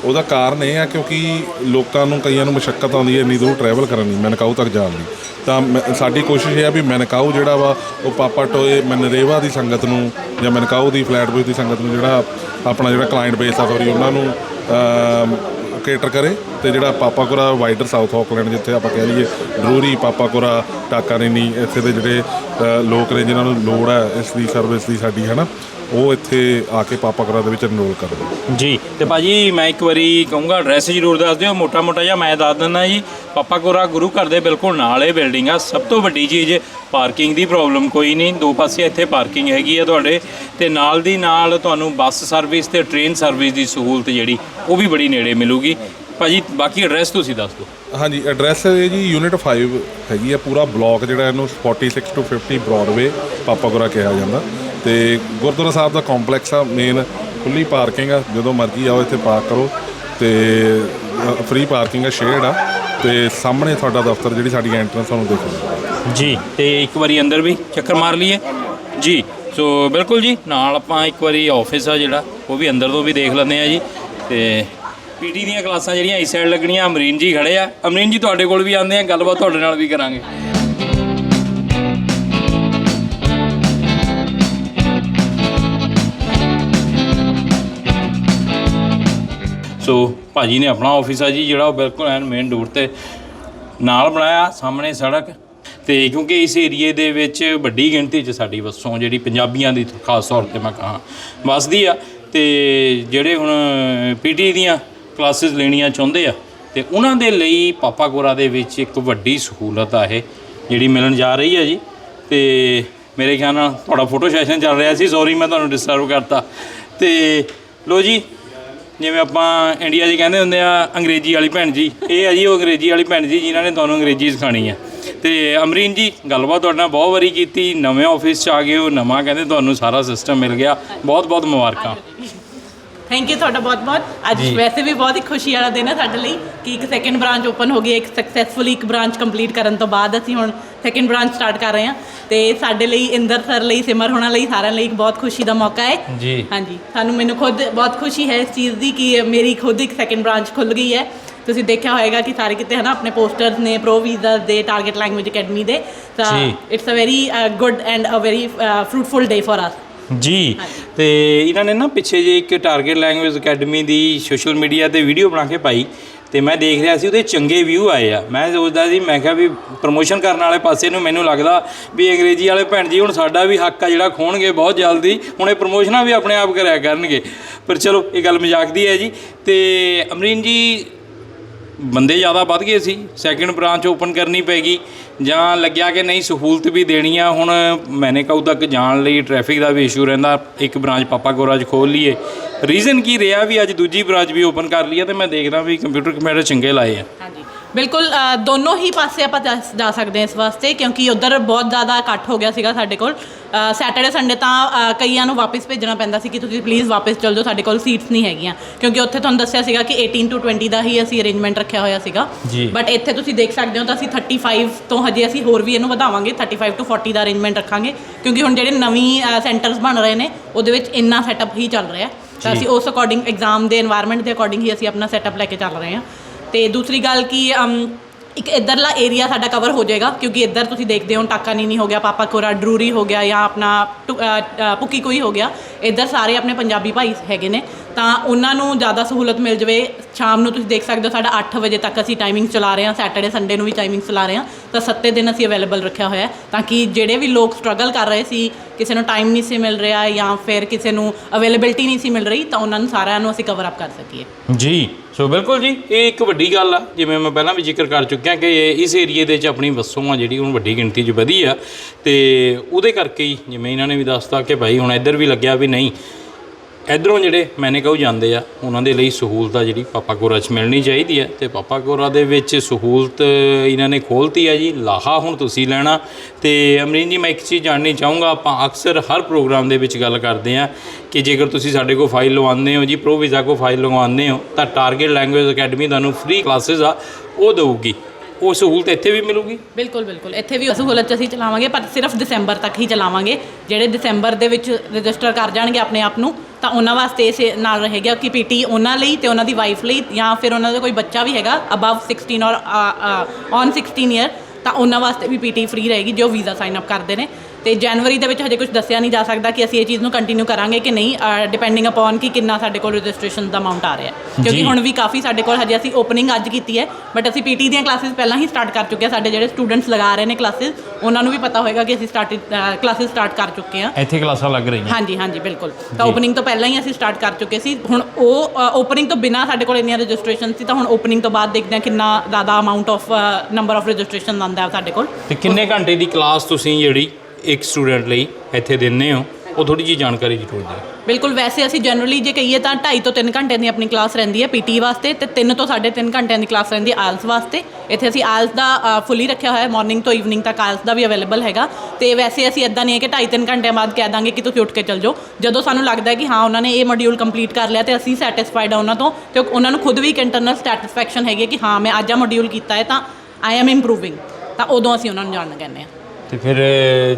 ਉਹਦਾ ਕਾਰਨ ਇਹ ਆ ਕਿਉਂਕਿ ਲੋਕਾਂ ਨੂੰ ਕਈਆਂ ਨੂੰ ਮੁਸ਼ਕਲ ਆਉਂਦੀ ਹੈ ਇੰਨੀ ਦੂਰ ਟਰੈਵਲ ਕਰਨ ਦੀ ਮੈਨਿਕਾਊ ਤੱਕ ਜਾਣ ਦੀ ਤਾਂ ਸਾਡੀ ਕੋਸ਼ਿਸ਼ ਇਹ ਆ ਵੀ ਮੈਨਿਕਾਊ ਜਿਹੜਾ ਵਾ ਉਹ ਪਾਪਾ ਟੋਏ ਮਨਰੇਵਾ ਦੀ ਸੰਗਤ ਨੂੰ ਜਾਂ ਮੈਨਿਕਾਊ ਦੀ ਫਲੈਟ ਦੀ ਸੰਗਤ ਨੂੰ ਜਿਹੜਾ ਆਪਣਾ ਜਿਹੜਾ ਕਲਾਇੰਟ ਬੇਸ ਆ ਸੌਰੀ ਉਹਨਾਂ ਨੂੰ ਕੇਟਰ ਕਰੇ ਤੇ ਜਿਹੜਾ ਪਾਪਾਕੁਰਾ ਵਾਈਡਰ ਸਾਊਥ ਆਕਲੈਂਡ ਜਿੱਥੇ ਆਪਾਂ ਕਹਿ ਲਈਏ ਡਰੂਰੀ ਪਾਪਾਕੁਰਾ ਟਾਕਾਰੀਨੀ ਇੱਥੇ ਦੇ ਜਿਹੜੇ ਲੋਕ ਨੇ ਜਿਨ੍ਹਾਂ ਨੂੰ ਲੋੜ ਹੈ ਇਸ ਦੀ ਸਰਵਿਸ ਦੀ ਸਾਡੀ ਹੈ ਨਾ ਉਹ ਇੱਥੇ ਆ ਕੇ ਪਾਪਾਕੁਰਾ ਦੇ ਵਿੱਚ ਐਨਰੋਲ ਕਰਨ ਜੀ ਤੇ ਭਾਜੀ ਮੈਂ ਇੱਕ ਵਾਰੀ ਕਹੂੰਗਾ ਐਡਰੈਸ ਜ਼ਰੂਰ ਦੱਸ ਦਿਓ ਮੋਟਾ ਮੋਟਾ ਜਿਹਾ ਮੈਂ ਦੱਸ ਦਿੰਦਾ ਜੀ। ਪਾਪਾਗੋਰਾ ਗੁਰੂ ਘਰ ਦੇ ਬਿਲਕੁਲ ਨਾਲ ਇਹ ਬਿਲਡਿੰਗ ਆ ਸਭ ਤੋਂ ਵੱਡੀ ਚੀਜ਼ ਪਾਰਕਿੰਗ ਦੀ ਪ੍ਰੋਬਲਮ ਕੋਈ ਨਹੀਂ ਦੋ ਪਾਸੇ ਇੱਥੇ ਪਾਰਕਿੰਗ ਹੈਗੀ ਆ ਤੁਹਾਡੇ ਤੇ ਨਾਲ ਦੀ ਨਾਲ ਤੁਹਾਨੂੰ ਬੱਸ ਸਰਵਿਸ ਤੇ ਟ੍ਰੇਨ ਸਰਵਿਸ ਦੀ ਸਹੂਲਤ ਜਿਹੜੀ ਉਹ ਵੀ ਬੜੀ ਨੇੜੇ ਮਿਲੂਗੀ। ਭਾਜੀ ਬਾਕੀ ਐਡਰੈਸ ਤੁਸੀਂ ਦੱਸ ਦਿਓ। ਹਾਂਜੀ ਐਡਰੈਸ ਹੈ ਜੀ ਯੂਨਿਟ 5 ਹੈਗੀ ਆ ਪੂਰਾ ਬਲਾਕ ਜਿਹੜਾ ਇਹਨੂੰ 46 ਟੂ 50 ਬ੍ਰੌਡਵੇ ਪਾਪਾਗੁਰਾ ਕਿਹਾ ਜਾਂਦਾ। ਤੇ ਗੁਰਦੁਆਰਾ ਸਾਹਿਬ ਦਾ ਕੰਪਲੈਕਸ ਆ ਮੇਨ ਖੁੱਲੀ ਪਾਰਕਿੰਗ ਆ, ਜਦੋਂ ਮਰਜ਼ੀ ਆਓ ਇੱਥੇ ਪਾਰਕ ਕਰੋ ਤੇ ਫ੍ਰੀ ਪਾਰਕਿੰਗ ਆ ਸ਼ੇਡ ਆ ਤੇ ਸਾਹਮਣੇ ਤੁਹਾਡਾ ਦਫ਼ਤਰ ਜਿਹੜੀ ਸਾਡੀ ਐਂਟਰੈਂਸ ਤੁਹਾਨੂੰ ਦਿਖ। ਜੀ, ਤੇ ਇੱਕ ਵਾਰੀ ਅੰਦਰ ਵੀ ਚੱਕਰ ਮਾਰ ਲਈਏ। ਜੀ ਸੋ ਬਿਲਕੁਲ ਜੀ, ਨਾਲ ਆਪਾਂ ਇੱਕ ਵਾਰੀ ਆਫਿਸ ਆ ਜਿਹੜਾ, ਉਹ ਵੀ ਅੰਦਰ ਤੋਂ ਵੀ ਦੇਖ ਲੈਂਦੇ ਆ ਜੀ। ਤੇ ਪੀਟੀ ਦੀਆਂ ਕਲਾਸਾਂ ਜਿਹੜੀਆਂ ਇਸ ਸਾਈਡ ਲੱਗਣੀਆਂ, ਅਮਰੀਨ ਜੀ ਖੜੇ ਆ। ਅਮਰੀਨ ਜੀ, ਤੁਹਾਡੇ ਕੋਲ ਵੀ ਆਉਂਦੇ ਆ, ਗੱਲਬਾਤ ਤੁਹਾਡੇ ਨਾਲ ਵੀ ਕਰਾਂਗੇ। ਸੋ ਭਾਜੀ ਨੇ ਆਪਣਾ ਆਫਿਸ ਆ ਜੀ, ਜਿਹੜਾ ਉਹ ਬਿਲਕੁਲ ਐਨ ਮੇਨ ਡੋਰ ਤੇ ਨਾਲ ਬਣਾਇਆ, ਸਾਹਮਣੇ ਸੜਕ ਤੇ ਕਿਉਂਕਿ ਇਸ ਏਰੀਏ ਦੇ ਵਿੱਚ ਵੱਡੀ ਗਿਣਤੀ 'ਚ ਸਾਡੀ ਵਸੋਂ ਜਿਹੜੀ ਪੰਜਾਬੀਆਂ ਦੀ, ਖਾਸ ਤੌਰ ਤੇ ਮੈਂ ਕਹਾਂ, ਵਸਦੀ ਆ। ਤੇ ਜਿਹੜੇ ਹੁਣ ਪੀਟੀ ਦੀਆਂ ਕਲਾਸਿਸ ਲੈਣੀਆਂ ਚਾਹੁੰਦੇ ਆ, ਤੇ ਉਹਨਾਂ ਦੇ ਲਈ ਪਾਪਾ ਗੋਰਾ ਦੇ ਵਿੱਚ ਇੱਕ ਵੱਡੀ ਸਹੂਲਤ ਆ ਇਹ, ਜਿਹੜੀ ਮਿਲਣ ਜਾ ਰਹੀ ਹੈ ਜੀ। ਤੇ ਮੇਰੇ ਖਿਆਲ ਨਾਲ ਤੁਹਾਡਾ ਫੋਟੋ ਸੈਸ਼ਨ ਚੱਲ ਰਿਹਾ ਸੀ ਸੌਰੀ ਮੈਂ ਤੁਹਾਨੂੰ ਡਿਸਟਰਬ ਕਰਤਾ। ਤੇ ਲੋ ਜੀ ਜਿਵੇਂ ਆਪਾਂ ਇੰਡੀਆ 'ਚ ਕਹਿੰਦੇ ਹੁੰਦੇ ਆ, ਅੰਗਰੇਜ਼ੀ ਵਾਲੀ ਭੈਣ ਜੀ। ਇਹ ਆ ਜੀ, ਉਹ ਅੰਗਰੇਜ਼ੀ ਵਾਲੀ ਭੈਣ ਜੀ, ਜਿਨ੍ਹਾਂ ਨੇ ਤੁਹਾਨੂੰ ਅੰਗਰੇਜ਼ੀ ਸਿਖਾਣੀ ਆ। ਤੇ ਅਮਰੀਨ ਜੀ, ਗੱਲਬਾਤ ਤੁਹਾਡੇ ਨਾਲ ਬਹੁਤ ਵਾਰੀ ਕੀਤੀ, ਨਵੇਂ ਆਫਿਸ 'ਚ ਆ ਗਏ ਹੋ, ਨਵਾਂ ਕਹਿੰਦੇ ਤੁਹਾਨੂੰ ਸਾਰਾ ਸਿਸਟਮ ਮਿਲ ਗਿਆ। ਬਹੁਤ ਬਹੁਤ ਮੁਬਾਰਕਾਂ। ਥੈਂਕ ਯੂ ਤੁਹਾਡਾ ਬਹੁਤ ਬਹੁਤ। ਅੱਜ ਜੀ। ਵੈਸੇ ਵੀ ਬਹੁਤ ਹੀ ਖੁਸ਼ੀ ਵਾਲਾ ਦਿਨ ਹੈ ਸਾਡੇ ਲਈ ਕਿ ਇੱਕ ਸੈਕੰਡ ਬ੍ਰਾਂਚ ਓਪਨ ਹੋ ਗਈ ਹੈ। ਇੱਕ ਸਕਸੈਸਫੁਲੀ ਇੱਕ ਬ੍ਰਾਂਚ ਕੰਪਲੀਟ ਕਰਨ ਤੋਂ ਬਾਅਦ ਅਸੀਂ ਹੁਣ ਸੈਕੰਡ ਬ੍ਰਾਂਚ ਸਟਾਰਟ ਕਰ ਰਹੇ ਹਾਂ। ਤੇ ਸਾਡੇ ਲਈ ਇੰਦਰ ਸਰ ਲਈ ਸਿਮਰ ਹੋਣਾ ਲਈ ਸਾਰਿਆਂ ਲਈ ਇੱਕ ਬਹੁਤ ਖੁਸ਼ੀ ਦਾ ਮੌਕਾ ਹੈ। ਜੀ। ਹਾਂਜੀ। ਸਾਨੂੰ ਮੈਨੂੰ ਖੁਦ ਬਹੁਤ ਖੁਸ਼ੀ ਹੈ ਇਸ ਚੀਜ਼ ਦੀ ਕਿ ਮੇਰੀ ਖੁਦ ਇੱਕ ਸੈਕੰਡ ਬ੍ਰਾਂਚ ਖੁੱਲ ਗਈ ਹੈ। ਤੁਸੀਂ ਦੇਖਿਆ ਹੋਏਗਾ ਕਿ ਸਾਰੇ ਕਿਤੇ ਹਨਾ ਆਪਣੇ ਪੋਸਟਰਸ ਨੇ ਪ੍ਰੋ ਵੀਜ਼ਾ ਦੇ ਟਾਰਗੇਟ ਲੈਂਗੁਏਜ ਅਕੈਡਮੀ ਦੇ। ਤਾਂ ਜੀ। It's a very good and a very fruitful day for us ਜੀ, ਤੇ ਇਹਨਾਂ ਨੇ ਨਾ ਪਿੱਛੇ ਜੇ ਇੱਕ ਟਾਰਗੇਟ ਲੈਂਗੁਏਜ ਅਕੈਡਮੀ ਦੀ ਸੋਸ਼ਲ ਮੀਡੀਆ ਤੇ ਵੀਡੀਓ ਬਣਾ ਕੇ ਪਾਈ ਤੇ ਮੈਂ ਦੇਖ ਰਿਹਾ ਸੀ, ਉਹਦੇ ਚੰਗੇ ਵਿਊ ਆਏ ਆ। ਮੈਂ ਸੋਚਦਾ ਸੀ, ਮੈਂ ਕਿਹਾ ਵੀ ਪ੍ਰਮੋਸ਼ਨ ਕਰਨ ਵਾਲੇ ਪਾਸੇ ਨੂੰ ਮੈਨੂੰ ਲੱਗਦਾ ਵੀ ਅੰਗਰੇਜ਼ੀ ਵਾਲੇ ਭੈਣ ਜੀ ਹੁਣ ਸਾਡਾ ਵੀ ਹੱਕ ਆ ਜਿਹੜਾ ਖੋਣਗੇ ਬਹੁਤ ਜਲਦੀ, ਹੁਣ ਇਹ ਪ੍ਰਮੋਸ਼ਨਾਂ ਵੀ ਆਪਣੇ ਆਪ ਕਰਿਆ ਕਰਨਗੇ। ਪਰ ਚਲੋ, ਇਹ ਗੱਲ ਮਜ਼ਾਕ ਦੀ ਹੈ ਜੀ। ਤੇ ਅਮਰੀਨ ਜੀ ਬੰਦੇ ਜ਼ਿਆਦਾ ਵੱਧ ਗਏ ਸੀ ਸੈਕਿੰਡ ਬ੍ਰਾਂਚ ਓਪਨ ਕਰਨੀ ਪੈਗੀ, ਜਾਂ ਲੱਗਿਆ ਕਿ ਨਹੀਂ ਸਹੂਲਤ ਵੀ ਦੇਣੀ ਆ, ਹੁਣ ਮੈਨੇ ਕਹੂ ਤੱਕ ਜਾਣ ਲਈ ਟ੍ਰੈਫਿਕ ਦਾ ਵੀ ਇਸ਼ੂ ਰਹਿੰਦਾ, ਇੱਕ ਬ੍ਰਾਂਚ ਪਾਪਾ ਗੋਰਾਜ ਖੋਲ ਲਈਏ। ਰੀਜ਼ਨ ਕੀ ਰਿਹਾ ਵੀ ਅੱਜ ਦੂਜੀ ਬ੍ਰਾਂਚ ਵੀ ਓਪਨ ਕਰ ਲਈ ਆ, ਤੇ ਮੈਂ ਦੇਖਦਾ ਵੀ ਕੰਪਿਊਟਰ ਕਮੈਂਟਰ ਚੰਗੇ ਲਾਏ ਆ। ਹਾਂਜੀ। ਬਿਲਕੁਲ ਦੋਨੋਂ ਹੀ ਪਾਸੇ ਆਪਾਂ ਜਾ ਜਾ ਸਕਦੇ ਹਾਂ ਇਸ ਵਾਸਤੇ ਕਿਉਂਕਿ ਉਧਰ ਬਹੁਤ ਜ਼ਿਆਦਾ ਇਕੱਠ ਹੋ ਗਿਆ ਸੀਗਾ ਸਾਡੇ ਕੋਲ। ਸੈਟਰਡੇ ਸੰਡੇ ਤਾਂ ਕਈਆਂ ਨੂੰ ਵਾਪਸ ਭੇਜਣਾ ਪੈਂਦਾ ਸੀ ਕਿ ਤੁਸੀਂ ਪਲੀਜ਼ ਵਾਪਸ ਚਲ ਜਾਓ ਸਾਡੇ ਕੋਲ ਸੀਟਸ ਨਹੀਂ ਹੈਗੀਆਂ। ਕਿਉਂਕਿ ਉੱਥੇ ਤੁਹਾਨੂੰ ਦੱਸਿਆ ਸੀਗਾ ਕਿ 18 ਟੂ 20 ਦਾ ਹੀ ਅਸੀਂ ਅਰੇਂਜਮੈਂਟ ਰੱਖਿਆ ਹੋਇਆ ਸੀਗਾ। ਬਟ ਇੱਥੇ ਤੁਸੀਂ ਦੇਖ ਸਕਦੇ ਹੋ ਤਾਂ ਅਸੀਂ 35 ਤੋਂ ਹਜੇ ਅਸੀਂ ਹੋਰ ਵੀ ਇਹਨੂੰ ਵਧਾਵਾਂਗੇ 35 ਟੂ 40 ਦਾ ਅਰੇਂਜਮੈਂਟ ਰੱਖਾਂਗੇ। ਕਿਉਂਕਿ ਹੁਣ ਜਿਹੜੇ ਨਵੀਂ ਸੈਂਟਰਸ ਬਣ ਰਹੇ ਨੇ ਉਹਦੇ ਵਿੱਚ ਇੰਨਾ ਸੈਟਅਪ ਹੀ ਚੱਲ ਰਿਹਾ। ਤਾਂ ਅਸੀਂ ਉਸ ਅਕੋਰਡਿੰਗ ਐਗਜ਼ਾਮ ਦੇ এনवायरमेंट ਦੇ ਅਕੋਰਡਿੰਗ ਹੀ ਅਸੀਂ ਆਪਣਾ ਸੈਟਅਪ ਲੈ ਕੇ ਚੱਲ ਰਹੇ ਹਾਂ। ਤੇ ਦੂਸਰੀ ਗੱਲ ਕਿ ਅਮ, ਇੱਕ ਇੱਧਰਲਾ ਏਰੀਆ ਸਾਡਾ ਕਵਰ ਹੋ ਜਾਏਗਾ ਕਿਉਂਕਿ ਇੱਧਰ ਤੁਸੀਂ ਦੇਖਦੇ ਹੋ ਟਾਕਾ ਨੀਨੀ ਹੋ ਗਿਆ ਪਾਪਾ ਕੋਰਾ ਡਰੂਰੀ ਹੋ ਗਿਆ ਜਾਂ ਆਪਣਾ ਟੁ- ਅ, ਅ, ਪੁੱਕੀ ਕੋਈ ਹੋ ਗਿਆ ਇੱਧਰ ਸਾਰੇ ਆਪਣੇ ਪੰਜਾਬੀ ਭਾਈ ਹੈਗੇ ਨੇ ਤਾਂ ਉਹਨਾਂ ਨੂੰ ਜ਼ਿਆਦਾ ਸਹੂਲਤ ਮਿਲ ਜਵੇ। ਸ਼ਾਮ ਨੂੰ ਤੁਸੀਂ ਦੇਖ ਸਕਦੇ ਹੋ ਸਾਡਾ 8 ਵਜੇ ਤੱਕ ਅਸੀਂ ਟਾਈਮਿੰਗ ਚਲਾ ਰਹੇ ਹਾਂ ਸੈਟਰਡੇ ਸੰਡੇ ਨੂੰ ਵੀ ਟਾਈਮਿੰਗ ਚਲਾ ਰਹੇ ਹਾਂ ਤਾਂ ਸੱਤੇ ਦਿਨ ਅਸੀਂ ਅਵੇਲੇਬਲ ਰੱਖਿਆ ਹੋਇਆ ਹੈ ਤਾਂ ਕਿ ਜਿਹੜੇ ਵੀ ਲੋਕ ਸਟਰਗਲ ਕਰ ਰਹੇ ਸੀ ਕਿਸੇ ਨੂੰ ਟਾਈਮ ਨਹੀਂ ਸੀ ਮਿਲ ਰਿਹਾ ਜਾਂ ਫਿਰ ਕਿਸੇ ਨੂੰ ਅਵੇਲੇਬਿਲਟੀ ਨਹੀਂ ਸੀ ਮਿਲ ਰਹੀ ਤਾਂ ਉਹਨਾਂ ਨੂੰ ਸਾਰਿਆਂ ਨੂੰ ਅਸੀਂ ਕਵਰ ਅਪ ਕਰ ਸਕੀਏ। ਜੀ। ਸੋ ਬਿਲਕੁਲ ਜੀ, ਇਹ ਇੱਕ ਵੱਡੀ ਗੱਲ ਆ, ਜਿਵੇਂ ਮੈਂ ਪਹਿਲਾਂ ਵੀ ਜ਼ਿਕਰ ਕਰ ਚੁੱਕਿਆ ਕਿ ਇਹ ਇਸ ਏਰੀਏ ਦੇ ਵਿੱਚ ਆਪਣੀ ਵਸੋਂ ਆ ਜਿਹੜੀ ਹੁਣ ਵੱਡੀ ਗਿਣਤੀ 'ਚ ਵਧੀ ਆ ਤੇ ਉਹਦੇ ਕਰਕੇ ਹੀ ਜਿਵੇਂ ਇਹਨਾਂ ਨੇ ਵੀ ਦੱਸਤਾ ਕਿ ਭਾਈ ਹੁਣ ਇੱਧਰ ਵੀ ਲੱਗਿਆ ਵੀ ਨਹੀਂ ਇਧਰੋਂ ਜਿਹੜੇ ਮੈਨੇ ਕਹੂ ਜਾਂਦੇ ਆ, ਉਹਨਾਂ ਦੇ ਲਈ ਸਹੂਲਤ ਆ ਜਿਹੜੀ ਪਾਪਾ ਕੋਰਾ 'ਚ ਮਿਲਣੀ ਚਾਹੀਦੀ ਹੈ ਤੇ ਪਾਪਾ ਕੋਰਾ ਦੇ ਵਿੱਚ ਸਹੂਲਤ ਇਹਨਾਂ ਨੇ ਖੋਲਤੀ ਹੈ ਜੀ, ਲਾਹਾ ਹੁਣ ਤੁਸੀਂ ਲੈਣਾ। ਤੇ ਅਮਰੀਨ ਜੀ, ਮੈਂ ਇੱਕ ਚੀਜ਼ ਜਾਣਨੀ ਚਾਹੂੰਗਾ, ਆਪਾਂ ਅਕਸਰ ਹਰ ਪ੍ਰੋਗਰਾਮ ਦੇ ਵਿੱਚ ਗੱਲ ਕਰਦੇ ਆ ਕਿ ਜੇਕਰ ਤੁਸੀਂ ਸਾਡੇ ਕੋਲ ਫਾਈਲ ਲਵਾਉਂਦੇ ਹੋ ਜੀ ਪ੍ਰੋ ਵੀਜ਼ਾ ਕੋ ਫਾਈਲ ਲਵਾਉਂਦੇ ਹੋ, ਤਾਂ ਟਾਰਗੇਟ ਲੈਂਗੁਏਜ ਅਕੈਡਮੀ ਤੁਹਾਨੂੰ ਫ੍ਰੀ ਕਲਾਸਿਸ ਆ, ਉਹ ਦੇਊਗੀ। ਉਹ ਸਹੂਲਤ ਇੱਥੇ ਵੀ ਮਿਲੂਗੀ? ਬਿਲਕੁਲ ਬਿਲਕੁਲ। ਇੱਥੇ ਵੀ ਸਹੂਲਤ 'ਚ ਅਸੀਂ ਚਲਾਵਾਂਗੇ, ਪਰ ਸਿਰਫ ਦਸੰਬਰ ਤੱਕ ਹੀ ਚਲਾਵਾਂਗੇ। ਜਿਹੜੇ ਦਸੰਬਰ ਦੇ ਵਿੱਚ ਰਜਿਸਟਰ ਕਰ ਜਾਣਗੇ ਆਪਣੇ ਆਪ ਨੂੰ ਤਾਂ ਉਹਨਾਂ ਵਾਸਤੇ ਇਸ ਨਾਲ ਰਹੇਗਾ ਕਿ ਪੀਟੀ ਉਹਨਾਂ ਲਈ ਤੇ ਉਹਨਾਂ ਦੀ ਵਾਈਫ ਲਈ ਜਾਂ ਫਿਰ ਉਹਨਾਂ ਦਾ ਕੋਈ ਬੱਚਾ ਵੀ ਹੈਗਾ ਅਬਵ 16 ਔਰ ਔਨ 16 ਇਅਰ ਤਾਂ ਉਹਨਾਂ ਵਾਸਤੇ ਵੀ ਪੀਟੀ ਫ੍ਰੀ ਰਹੇਗੀ ਜੋ ਵੀਜ਼ਾ ਸਾਈਨ ਅਪ ਕਰਦੇ ਨੇ। ਤੇ ਜਨਵਰੀ ਦੇ ਵਿੱਚ ਹਜੇ ਕੁਝ ਦੱਸਿਆ ਨਹੀਂ ਜਾ ਸਕਦਾ ਕਿ ਅਸੀਂ ਇਹ ਚੀਜ਼ ਨੂੰ ਕੰਟੀਨਿਊ ਕਰਾਂਗੇ ਕਿ ਨਹੀਂ ਡਿਪੈਂਡਿੰਗ ਅਪਨ ਕਿ ਕਿੰਨਾ ਸਾਡੇ ਕੋਲ ਰਜਿਸਟ੍ਰੇਸ਼ਨ ਦਾ ਅਮਾਉਂਟ ਆ ਰਿਹਾ ਹੈ। ਕਿਉਂਕਿ। ਹੁਣ ਵੀ ਕਾਫੀ ਸਾਡੇ ਕੋਲ ਹਜੇ ਅਸੀਂ ਓਪਨਿੰਗ ਅੱਜ ਕੀਤੀ ਹੈ ਬਟ ਅਸੀਂ ਪੀਟੀ ਦੀਆਂ ਕਲਾਸਿਸ ਪਹਿਲਾਂ ਹੀ ਸਟਾਰਟ ਕਰ ਚੁੱਕੇ ਹਾਂ। ਸਾਡੇ ਜਿਹੜੇ ਸਟੂਡੈਂਟਸ ਲਗਾ ਰਹੇ ਨੇ ਕਲਾਸਿਸ ਉਹਨਾਂ ਨੂੰ ਵੀ ਪਤਾ ਹੋਏਗਾ ਕਿ ਅਸੀਂ ਸਟਾਰਟ ਕਲਾਸਿਸ ਸਟਾਰਟ ਕਰ ਚੁੱਕੇ ਹਾਂ। ਇੱਥੇ ਕਲਾਸਾਂ ਲੱਗ ਰਹੀਆਂ। ਹਾਂਜੀ ਹਾਂਜੀ ਬਿਲਕੁਲ। ਤਾਂ ਓਪਨਿੰਗ ਤੋਂ ਪਹਿਲਾਂ ਹੀ ਅਸੀਂ ਸਟਾਰਟ ਕਰ ਚੁੱਕੇ ਸੀ। ਹੁਣ ਉਹ ਓਪਨਿੰਗ ਤੋਂ ਬਿਨਾ ਸਾਡੇ ਕੋਲ ਇੰਨੀਆਂ ਰਜਿਸਟ੍ਰੇਸ਼ਨ ਸੀ ਤਾਂ ਹੁਣ ਓਪਨਿੰਗ ਤੋਂ ਬਾਅਦ ਦੇਖਦੇ ਹਾਂ ਕਿੰਨਾ ਜ਼ਿਆਦਾ amount of number of registration ਆਉਂਦਾ ਹੈ ਸਾਡੇ ਕੋਲ। ਤੇ ਕਿੰਨੇ ਘੰਟੇ ਦੀ ਕਲਾਸ ਤੁਸੀਂ ਜਿਹੜੀ ਇੱਕ ਸਟੂਡੈਂਟ ਲਈ ਇੱਥੇ ਦਿੰਦੇ ਹੋ। ਉਹ ਥੋੜੀ ਜੀ ਜਾਣਕਾਰੀ ਜ਼ਰੂਰ ਦਿਓ। ਬਿਲਕੁਲ, ਵੈਸੇ ਅਸੀਂ ਜਨਰਲੀ ਜੇ ਕਹੀਏ ਤਾਂ 2.5 ਤੋਂ 3 ਘੰਟਿਆਂ ਦੀ ਆਪਣੀ ਕਲਾਸ ਰਹਿੰਦੀ ਹੈ ਪੀਟੀ ਵਾਸਤੇ ਤੇ 3 ਤੋਂ 3.5 ਘੰਟਿਆਂ ਦੀ ਕਲਾਸ ਰਹਿੰਦੀ ਹੈ ਆਇਲਸ ਵਾਸਤੇ। ਇੱਥੇ ਅਸੀਂ ਆਲਸ ਦਾ ਫੁੱਲੀ ਰੱਖਿਆ ਹੋਇਆ ਹੈ। ਮਾਰਨਿੰਗ ਤੋਂ ਈਵਨਿੰਗ ਤੱਕ ਆਲਸ ਦਾ ਵੀ ਅਵੇਲੇਬਲ ਹੈਗਾ। ਤੇ ਵੈਸੇ ਅਸੀਂ ਇਦਾਂ ਨਹੀਂ ਹੈ ਕਿ 2.5 ਘੰਟਿਆਂ ਬਾਅਦ ਕਹਿ ਦਾਂਗੇ ਕਿ ਤੁਸੀਂ ਉੱਠ ਕੇ ਚੱਲ ਜਾਓ। ਜਦੋਂ ਸਾਨੂੰ ਲੱਗਦਾ ਹੈ ਕਿ ਹਾਂ, ਉਹਨਾਂ ਨੇ ਇਹ ਮੋਡਿਊਲ ਕੰਪਲੀਟ ਕਰ ਲਿਆ ਤੇ ਅਸੀਂ ਸੈਟੀਸਫਾਈਡ ਆ ਉਹਨਾਂ ਤੋਂ, ਤੇ ਉਹਨਾਂ ਨੂੰ ਖੁਦ ਵੀ ਇੱਕ ਇੰਟਰਨਲ ਸੈਟੀਸਫੈਕਸ਼ਨ ਹੈਗੀ ਹੈ ਕਿ ਹਾਂ, ਮੈਂ ਅੱਜ ਆ ਮੋਡਿਊਲ ਕੀਤਾ ਹੈ ਤਾਂ ਆਈ ਐਮ ਇੰਪਰੂਵਿੰਗ ਤਾਂ ਉਦੋਂ ਅਸੀਂ ਉਹਨਾਂ ਨੂੰ ਜਾਣਨਾ ਕਹਿੰਦੇ ਹਾਂ। ਤੇ ਫਿਰ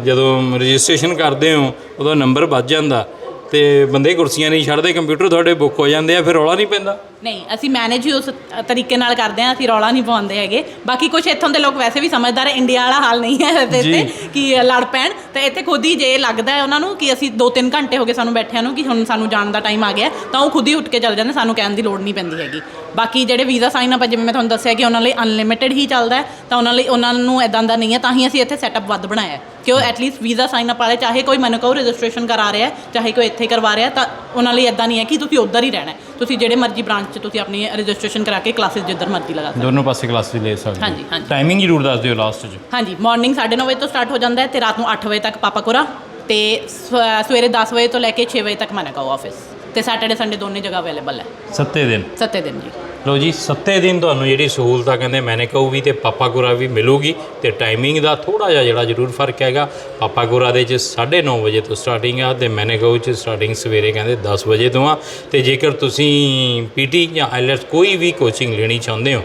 ਜਦੋਂ ਰਜਿਸਟ੍ਰੇਸ਼ਨ ਕਰਦੇ ਹੋ, ਉਹਦਾ ਨੰਬਰ ਵੱਜ ਜਾਂਦਾ ਤੇ ਬੰਦੇ ਕੁਰਸੀਆਂ ਨਹੀਂ ਛੱਡਦੇ ਕੰਪਿਊਟਰ ਤੁਹਾਡੇ ਬੁੱਕ ਹੋ ਜਾਂਦੇ ਆ, ਫਿਰ ਰੌਲਾ ਨਹੀਂ ਪੈਂਦਾ? ਨਹੀਂ ਅਸੀਂ ਮੈਨੇਜ ਹੀ ਉਸ ਤਰੀਕੇ ਨਾਲ ਕਰਦੇ ਹਾਂ ਅਸੀਂ ਰੌਲਾ ਨਹੀਂ ਪਾਉਂਦੇ ਹੈਗੇ ਬਾਕੀ ਕੁਝ ਇੱਥੋਂ ਦੇ ਲੋਕ ਵੈਸੇ ਵੀ ਸਮਝਦਾਰ ਹੈ ਇੰਡੀਆ ਵਾਲਾ ਹਾਲ ਨਹੀਂ ਹੈ ਇਹਦੇ। ਤੇ ਕਿ ਲੜ ਪੈਣ ਤੇ ਇੱਥੇ ਖੁਦ ਹੀ ਜੇ ਲੱਗਦਾ ਹੈ ਉਹਨਾਂ ਨੂੰ ਕਿ ਅਸੀਂ 2-3 ਘੰਟੇ ਹੋ ਗਏ ਸਾਨੂੰ ਬੈਠਿਆਂ ਨੂੰ ਕਿ ਹੁਣ ਸਾਨੂੰ ਜਾਣ ਦਾ ਟਾਈਮ ਆ ਗਿਆ ਤਾਂ ਉਹ ਖੁਦ ਹੀ ਉੱਠ ਕੇ ਚੱਲ ਜਾਂਦੇ ਸਾਨੂੰ ਕਹਿਣ ਦੀ ਲੋੜ ਨਹੀਂ ਪੈਂਦੀ ਹੈਗੀ ਬਾਕੀ ਜਿਹੜੇ ਵੀਜ਼ਾ ਸਾਈਨ ਅਪ ਜਿਵੇਂ ਮੈਂ ਤੁਹਾਨੂੰ ਦੱਸਿਆ ਕਿ ਉਹਨਾਂ ਲਈ ਅਨਲਿਮਿਟਿਡ ਹੀ ਚੱਲਦਾ ਹੈ ਤਾਂ ਉਹਨਾਂ ਲਈ ਉਹਨਾਂ ਨੂੰ ਇਦਾਂ ਦਾ ਨਹੀਂ ਹੈ ਤਾਂ ਹੀ ਅਸੀਂ ਇੱਥੇ ਸੈਟਅਪ ਵੱਧ ਬਣਾਇਆ ਕਿ ਉਹ ਐਟਲੀਸਟ ਵੀਜ਼ਾ ਸਾਈਨ ਅਪ ਵਾਲੇ ਚਾਹੇ ਕੋਈ ਮੈਨੂੰ ਕਹੋ ਰਜਿਸਟ੍ਰੇਸ਼ਨ ਕਰਾ ਰਿਹਾ ਚਾਹੇ ਕੋਈ ਇੱਥੇ ਕਰਵਾ ਰਿਹਾ ਤਾਂ ਉਹਨਾਂ ਲਈ ਇਦਾਂ ਨਹੀਂ ਹੈ ਕਿ ਤੁਸੀਂ ਉੱਧਰ ਹੀ ਰਹਿਣਾ। ਤੁਸੀਂ ਜਿਹੜੇ ਮਰਜ਼ੀ ਬ੍ਰਾਂਚ 'ਚ ਤੁਸੀਂ ਆਪਣੀ ਰਜਿਸਟ੍ਰੇਸ਼ਨ ਕਰਾ ਕੇ ਕਲਾਸਿਸ ਜਿੱਧਰ ਮਰਜ਼ੀ ਲਗਾ ਸਕਦੇ ਹੋ। ਦੋਨੋਂ ਪਾਸੇ ਕਲਾਸਿਸ ਲੈ ਸਕਦੇ ਹਾਂਜੀ, ਹਾਂਜੀ। ਟਾਈਮਿੰਗ ਜ਼ਰੂਰ ਦੱਸ ਦਿਓ ਲਾਸਟ 'ਚ। ਹਾਂਜੀ ਮਾਰਨਿੰਗ 9:30 ਵਜੇ ਤੋਂ ਸਟਾਰਟ ਹੋ ਜਾਂਦਾ ਹੈ ਤੇ ਰਾਤ ਨੂੰ 8 ਵਜੇ ਤੱਕ ਪਾਪਾਕੋਰਾ ਤੇ ਸਵ- ਸਵੇਰੇ 10 ਵਜੇ ਤੋਂ ਲੈ ਕੇ 6 ਵਜੇ ਤੱਕ ਮਨਕਾਓ ਆਫਿਸ ਤੇ ਸੈਟਰਡੇ ਸੰਡੇ ਦੋਨੇ ਜਗ੍ਹਾ ਅਵੇਲੇਬਲ ਹੈ। ਸੱਤੇ ਦਿਨ। ਸੱਤੇ ਦਿਨ ਜੀ। ਲੋ ਜੀ, ਸੱਤੇ ਦਿਨ ਤੁਹਾਨੂੰ ਜਿਹੜੀ ਸਹੂਲਤਾਂ ਕਹਿੰਦੇ ਮੈਨੇਕੋ ਵੀ ਤੇ ਪਾਪਾਗੋਰਾ ਵੀ ਮਿਲੂਗੀ ਤੇ ਟਾਈਮਿੰਗ ਦਾ ਥੋੜਾ ਜਿਹਾ ਜਿਹੜਾ ਜ਼ਰੂਰ ਫ਼ਰਕ ਹੈਗਾ। ਪਾਪਾ ਗੋਰਾ ਦੇ ਚ 9:30 ਵਜੇ ਤੋਂ ਸਟਾਰਟਿੰਗ ਆ ਤੇ ਮੈਨੇਕੋ ਚ ਸਟਾਰਟਿੰਗ ਸਵੇਰੇ ਕਹਿੰਦੇ 10 ਵਜੇ ਤੋਂ ਆ। ਤੇ ਜੇਕਰ ਤੁਸੀਂ ਪੀਟੀ ਜਾਂ ਆਈਲੈਟਸ ਕੋਈ ਵੀ ਕੋਚਿੰਗ ਲੈਣੀ ਚਾਹੁੰਦੇ ਹੋ,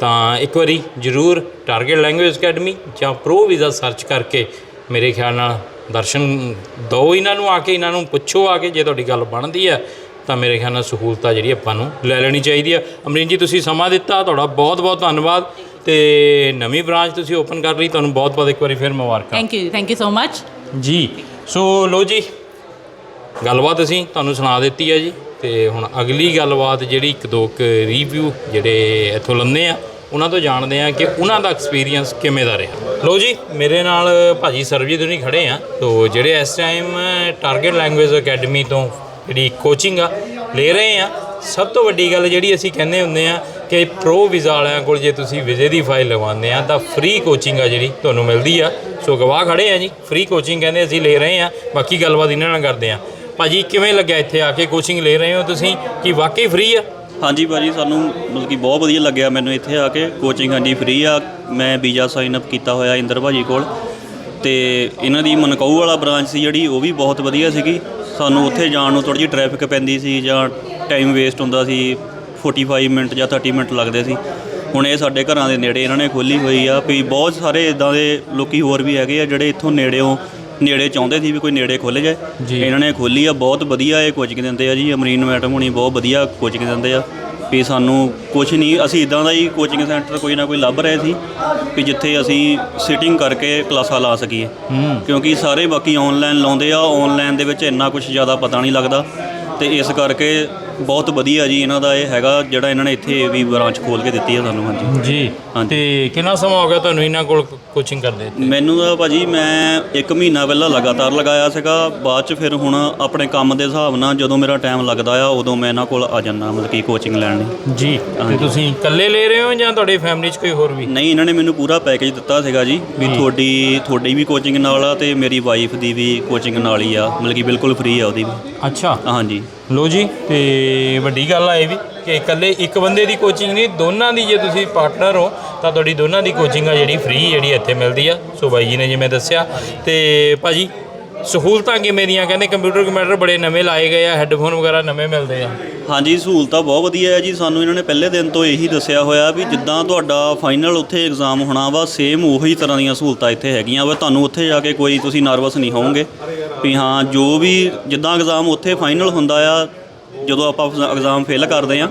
ਤਾਂ ਇੱਕ ਵਾਰੀ ਜ਼ਰੂਰ ਟਾਰਗੇਟ ਲੈਂਗੁਏਜ ਅਕੈਡਮੀ ਜਾਂ ਪ੍ਰੋ ਵੀਜ਼ਾ ਸਰਚ ਕਰਕੇ ਮੇਰੇ ਖਿਆਲ ਨਾਲ ਦਰਸ਼ਨ ਦਿਓ ਇਹਨਾਂ ਨੂੰ, ਆ ਕੇ ਇਹਨਾਂ ਨੂੰ ਪੁੱਛੋ, ਆ ਕੇ ਜੇ ਤੁਹਾਡੀ ਗੱਲ ਬਣਦੀ ਹੈ। ਤਾਂ ਮੇਰੇ ਖਿਆਲ ਨਾਲ ਸਹੂਲਤਾਂ ਜਿਹੜੀ ਆਪਾਂ ਨੂੰ ਲੈ ਲੈਣੀ ਚਾਹੀਦੀ ਆ। ਅਮਰੀਨ ਜੀ ਤੁਸੀਂ ਸਮਾਂ ਦਿੱਤਾ ਤੁਹਾਡਾ ਬਹੁਤ ਬਹੁਤ ਧੰਨਵਾਦ ਤੇ ਨਵੀਂ ਬ੍ਰਾਂਚ ਤੁਸੀਂ ਓਪਨ ਕਰ ਲਈ ਤੁਹਾਨੂੰ ਬਹੁਤ ਬਹੁਤ ਇੱਕ ਵਾਰੀ ਫਿਰ ਮੁਬਾਰਕਾਂ। Thank you thank you so much ਜੀ ਸੋ ਲੋ ਜੀ ਗੱਲਬਾਤ ਅਸੀਂ ਤੁਹਾਨੂੰ ਸੁਣਾ ਦਿੱਤੀ ਹੈ ਜੀ ਤੇ ਹੁਣ ਅਗਲੀ ਗੱਲਬਾਤ ਜਿਹੜੀ ਇੱਕ ਦੋ ਕੁ ਰਿਵਿਊ ਜਿਹੜੇ ਇੱਥੋਂ ਲੰਨੇ ਆ ਉਹਨਾਂ ਤੋਂ ਜਾਣਦੇ ਆ ਕਿ ਉਹਨਾਂ ਦਾ ਐਕਸਪੀਰੀਅੰਸ ਕਿਵੇਂ ਦਾ ਰਿਹਾ। ਲੋ ਜੀ ਮੇਰੇ ਨਾਲ ਭਾਜੀ ਸਰਬਜੀਤ ਹੁਣੀ ਖੜੇ ਆ ਤੋ ਜਿਹੜੇ ਇਸ ਟਾਈਮ ਟਾਰਗੇਟ ਲੈਂਗੁਏਜ ਅਕੈਡਮੀ ਤੋਂ ਜਿਹੜੀ ਕੋਚਿੰਗ ਆ, ਲੈ ਰਹੇ ਆ। ਸਭ ਤੋਂ ਵੱਡੀ ਗੱਲ ਜਿਹੜੀ ਅਸੀਂ ਕਹਿੰਦੇ ਹੁੰਦੇ ਆ ਕਿ ਪ੍ਰੋ ਵੀਜ਼ਾ ਵਾਲਿਆਂ ਕੋਲ ਜੇ ਤੁਸੀਂ ਵੀਜ਼ੇ ਦੀ ਫਾਈਲ ਲਗਵਾਉਂਦੇ ਆ, ਤਾਂ ਫ੍ਰੀ ਕੋਚਿੰਗ ਆ ਜਿਹੜੀ ਤੁਹਾਨੂੰ ਮਿਲਦੀ ਆ। ਸੋ ਗਵਾਹ ਖੜੇ ਆ ਜੀ ਫ੍ਰੀ ਕੋਚਿੰਗ ਕਹਿੰਦੇ ਅਸੀਂ ਲੈ ਰਹੇ ਆ, ਬਾਕੀ ਗੱਲਬਾਤ ਇਹਨਾਂ ਨਾਲ ਕਰਦੇ ਆ। ਭਾਜੀ, ਕਿਵੇਂ ਲੱਗਿਆ ਇੱਥੇ ਆ ਕੇ ਕੋਚਿੰਗ ਲੈ ਰਹੇ ਹੋ ਤੁਸੀਂ? ਕਿ ਵਾਕਈ ਫ੍ਰੀ ਆ? ਹਾਂਜੀ ਭਾਜੀ, ਸਾਨੂੰ ਮਤਲਬ ਕਿ ਬਹੁਤ ਵਧੀਆ ਲੱਗਿਆ ਮੈਨੂੰ ਇੱਥੇ ਆ ਕੇ ਕੋਚਿੰਗ ਹਾਂਜੀ ਫ੍ਰੀ ਆ। ਮੈਂ ਵੀਜ਼ਾ ਸਾਈਨ ਅਪ ਕੀਤਾ ਹੋਇਆ ਇੰਦਰ ਭਾਜੀ ਕੋਲ। ਤੇ ਇਹਨਾਂ ਦੀ ਮਨਕਾਊ ਵਾਲਾ ਬ੍ਰਾਂਚ ਸੀ ਜਿਹੜੀ, ਉਹ ਵੀ ਬਹੁਤ ਵਧੀਆ ਸੀਗੀ। ਸਾਨੂੰ ਉੱਥੇ ਜਾਣ ਨੂੰ ਥੋੜੀ ਜਿਹੀ ਟ੍ਰੈਫਿਕ ਪੈਂਦੀ ਸੀ ਜਾਂ ਟਾਈਮ ਵੇਸਟ ਹੁੰਦਾ ਸੀ 45 ਮਿੰਟ ਜਾਂ 30 ਮਿੰਟ ਲੱਗਦੇ ਸੀ। ਹੁਣ ਇਹ ਸਾਡੇ ਘਰਾਂ ਦੇ ਨੇੜੇ ਇਹਨਾਂ ਨੇ ਖੋਲੀ ਹੋਈ ਆ ਵੀ ਬਹੁਤ ਸਾਰੇ ਇਦਾਂ ਦੇ ਲੋਕੀ ਹੋਰ ਵੀ ਹੈਗੇ ਆ ਜਿਹੜੇ ਇੱਥੋਂ ਨੇੜਿਓਂ ਨੇੜੇ ਚਾਹੁੰਦੇ ਸੀ ਵੀ ਕੋਈ ਨੇੜੇ ਖੁੱਲ ਜਾਏ। ਜੀ। ਇਹਨਾਂ ਨੇ ਖੋਲੀ ਆ ਬਹੁਤ ਵਧੀਆ ਇਹ ਕੋਚਿੰਗ ਦਿੰਦੇ ਆ ਜੀ। ਅਮਰੀਨ ਮੈਡਮ ਹੁਣੀ ਬਹੁਤ ਵਧੀਆ ਕੋਚਿੰਗ ਦਿੰਦੇ ਆ। ਵੀ ਸਾਨੂੰ ਕੁਝ ਨਹੀਂ ਅਸੀਂ ਇਦਾਂ ਦਾ ਹੀ ਕੋਚਿੰਗ ਸੈਂਟਰ ਕੋਈ ਨਾ ਕੋਈ ਲੱਭ ਰਹੇ ਸੀ ਵੀ ਜਿੱਥੇ ਅਸੀਂ ਸਿਟਿੰਗ ਕਰਕੇ ਕਲਾਸਾਂ ਲਾ ਸਕੀਏ। ਕਿਉਂਕਿ ਸਾਰੇ ਬਾਕੀ ਆਨਲਾਈਨ ਲਾਉਂਦੇ ਆ ਆਨਲਾਈਨ ਦੇ ਵਿੱਚ ਇੰਨਾ ਕੁਝ ਜ਼ਿਆਦਾ ਪਤਾ ਨਹੀਂ ਲੱਗਦਾ ਤੇ ਇਸ ਕਰਕੇ ਬਹੁਤ ਵਧੀਆ ਜੀ ਇਹਨਾਂ ਦਾ ਇਹ ਹੈਗਾ ਜਿਹੜਾ ਇਹਨਾਂ ਨੇ ਇੱਥੇ ਵੀ ਬ੍ਰਾਂਚ ਖੋਲ ਕੇ ਦਿੱਤੀ ਆ ਸਾਨੂੰ ਹਾਂਜੀ। ਜੀ ਹਾਂਜੀ। ਤੇ ਕਿੰਨਾ ਸਮਾਂ ਹੋ ਗਿਆ ਤੁਹਾਨੂੰ ਇਹਨਾਂ ਕੋਲ ਕੋਚਿੰਗ ਕਰਦੇ ਮੈਨੂੰ ਤਾਂ ਭਾਜੀ ਮੈਂ 1 ਮਹੀਨਾ ਪਹਿਲਾਂ ਲਗਾਤਾਰ ਲਗਾਇਆ ਸੀਗਾ ਬਾਅਦ ਚ ਫਿਰ ਹੁਣ ਆਪਣੇ ਕੰਮ ਦੇ ਹਿਸਾਬ ਨਾਲ ਜਦੋਂ ਮੇਰਾ ਟਾਈਮ ਲੱਗਦਾ ਆ ਉਦੋਂ ਮੈਂ ਇਹਨਾਂ ਕੋਲ ਆ ਜਾਂਦਾ ਮਤਲਬ ਕਿ ਕੋਚਿੰਗ ਲੈਣ ਲਈ। ਜੀ ਤੇ। ਤੁਸੀਂ ਇਕੱਲੇ ਲੈ ਰਹੇ ਹੋ ਜਾਂ ਤੁਹਾਡੀ ਫੈਮਿਲੀ 'ਚ ਕੋਈ ਹੋਰ ਵੀ? ਨਹੀਂ ਇਹਨਾਂ ਨੇ ਮੈਨੂੰ ਪੂਰਾ ਪੈਕੇਜ ਦਿੱਤਾ ਸੀਗਾ ਜੀ ਵੀ ਤੁਹਾਡੀ ਤੁਹਾਡੀ ਵੀ ਕੋਚਿੰਗ ਨਾਲ ਆ ਤੇ ਮੇਰੀ ਵਾਈਫ ਦੀ ਵੀ ਕੋਚਿੰਗ ਨਾਲ ਹੀ ਆ ਮਤਲਬ ਕਿ ਬਿਲਕੁਲ ਫ੍ਰੀ ਆ ਉਹਦੀ ਵੀ। ਅੱਛਾ। ਹਾਂਜੀ। ਲੋ ਜੀ, ਤੇ ਵੱਡੀ ਗੱਲ ਆ ਇਹ ਵੀ ਕਿ ਇਕੱਲੇ ਇੱਕ ਬੰਦੇ ਦੀ ਕੋਚਿੰਗ ਨਹੀਂ, ਦੋਨਾਂ ਦੀ ਜੇ ਤੁਸੀਂ ਪਾਰਟਨਰ ਹੋ, ਤਾਂ ਤੁਹਾਡੀ ਦੋਨਾਂ ਦੀ ਕੋਚਿੰਗ ਆ ਜਿਹੜੀ ਫ੍ਰੀ ਜਿਹੜੀ ਇੱਥੇ ਮਿਲਦੀ ਆ। ਸੋ ਬਾਈ ਜੀ ਨੇ ਜਿਵੇਂ ਦੱਸਿਆ, ਤੇ ਭਾਜੀ ਸਹੂਲਤਾਂ ਕਿਵੇਂ ਦੀਆਂ? ਕਹਿੰਦੇ ਕੰਪਿਊਟਰ ਕੰਪਿਊਟਰ ਬੜੇ ਨਵੇਂ ਲਾਏ ਗਏ ਆ ਹੈੱਡਫੋਨ ਵਗੈਰਾ ਨਵੇਂ ਮਿਲਦੇ ਆ। ਹਾਂਜੀ, ਸਹੂਲਤਾਂ ਬਹੁਤ ਵਧੀਆ ਹੈ ਜੀ। ਸਾਨੂੰ ਇਹਨਾਂ ਨੇ ਪਹਿਲੇ ਦਿਨ ਤੋਂ ਇਹੀ ਦੱਸਿਆ ਹੋਇਆ ਵੀ ਜਿੱਦਾਂ ਤੁਹਾਡਾ ਫਾਈਨਲ ਉੱਥੇ ਐਗਜ਼ਾਮ ਹੋਣਾ ਵਾ ਸੇਮ ਉਹੀ ਤਰ੍ਹਾਂ ਦੀਆਂ ਸਹੂਲਤਾਂ ਇੱਥੇ ਹੈਗੀਆਂ ਵਾ। ਤੁਹਾਨੂੰ ਉੱਥੇ ਜਾ ਕੇ ਕੋਈ ਤੁਸੀਂ ਨਰਵਸ ਨਹੀਂ ਹੋਵੋਗੇ ਵੀ ਹਾਂ, ਜੋ ਵੀ ਜਿੱਦਾਂ ਐਗਜ਼ਾਮ ਉੱਥੇ ਫਾਈਨਲ ਹੁੰਦਾ ਆ ਜਦੋਂ ਆਪਾਂ ਐਗਜ਼ਾਮ ਫੇਲ ਕਰਦੇ ਆ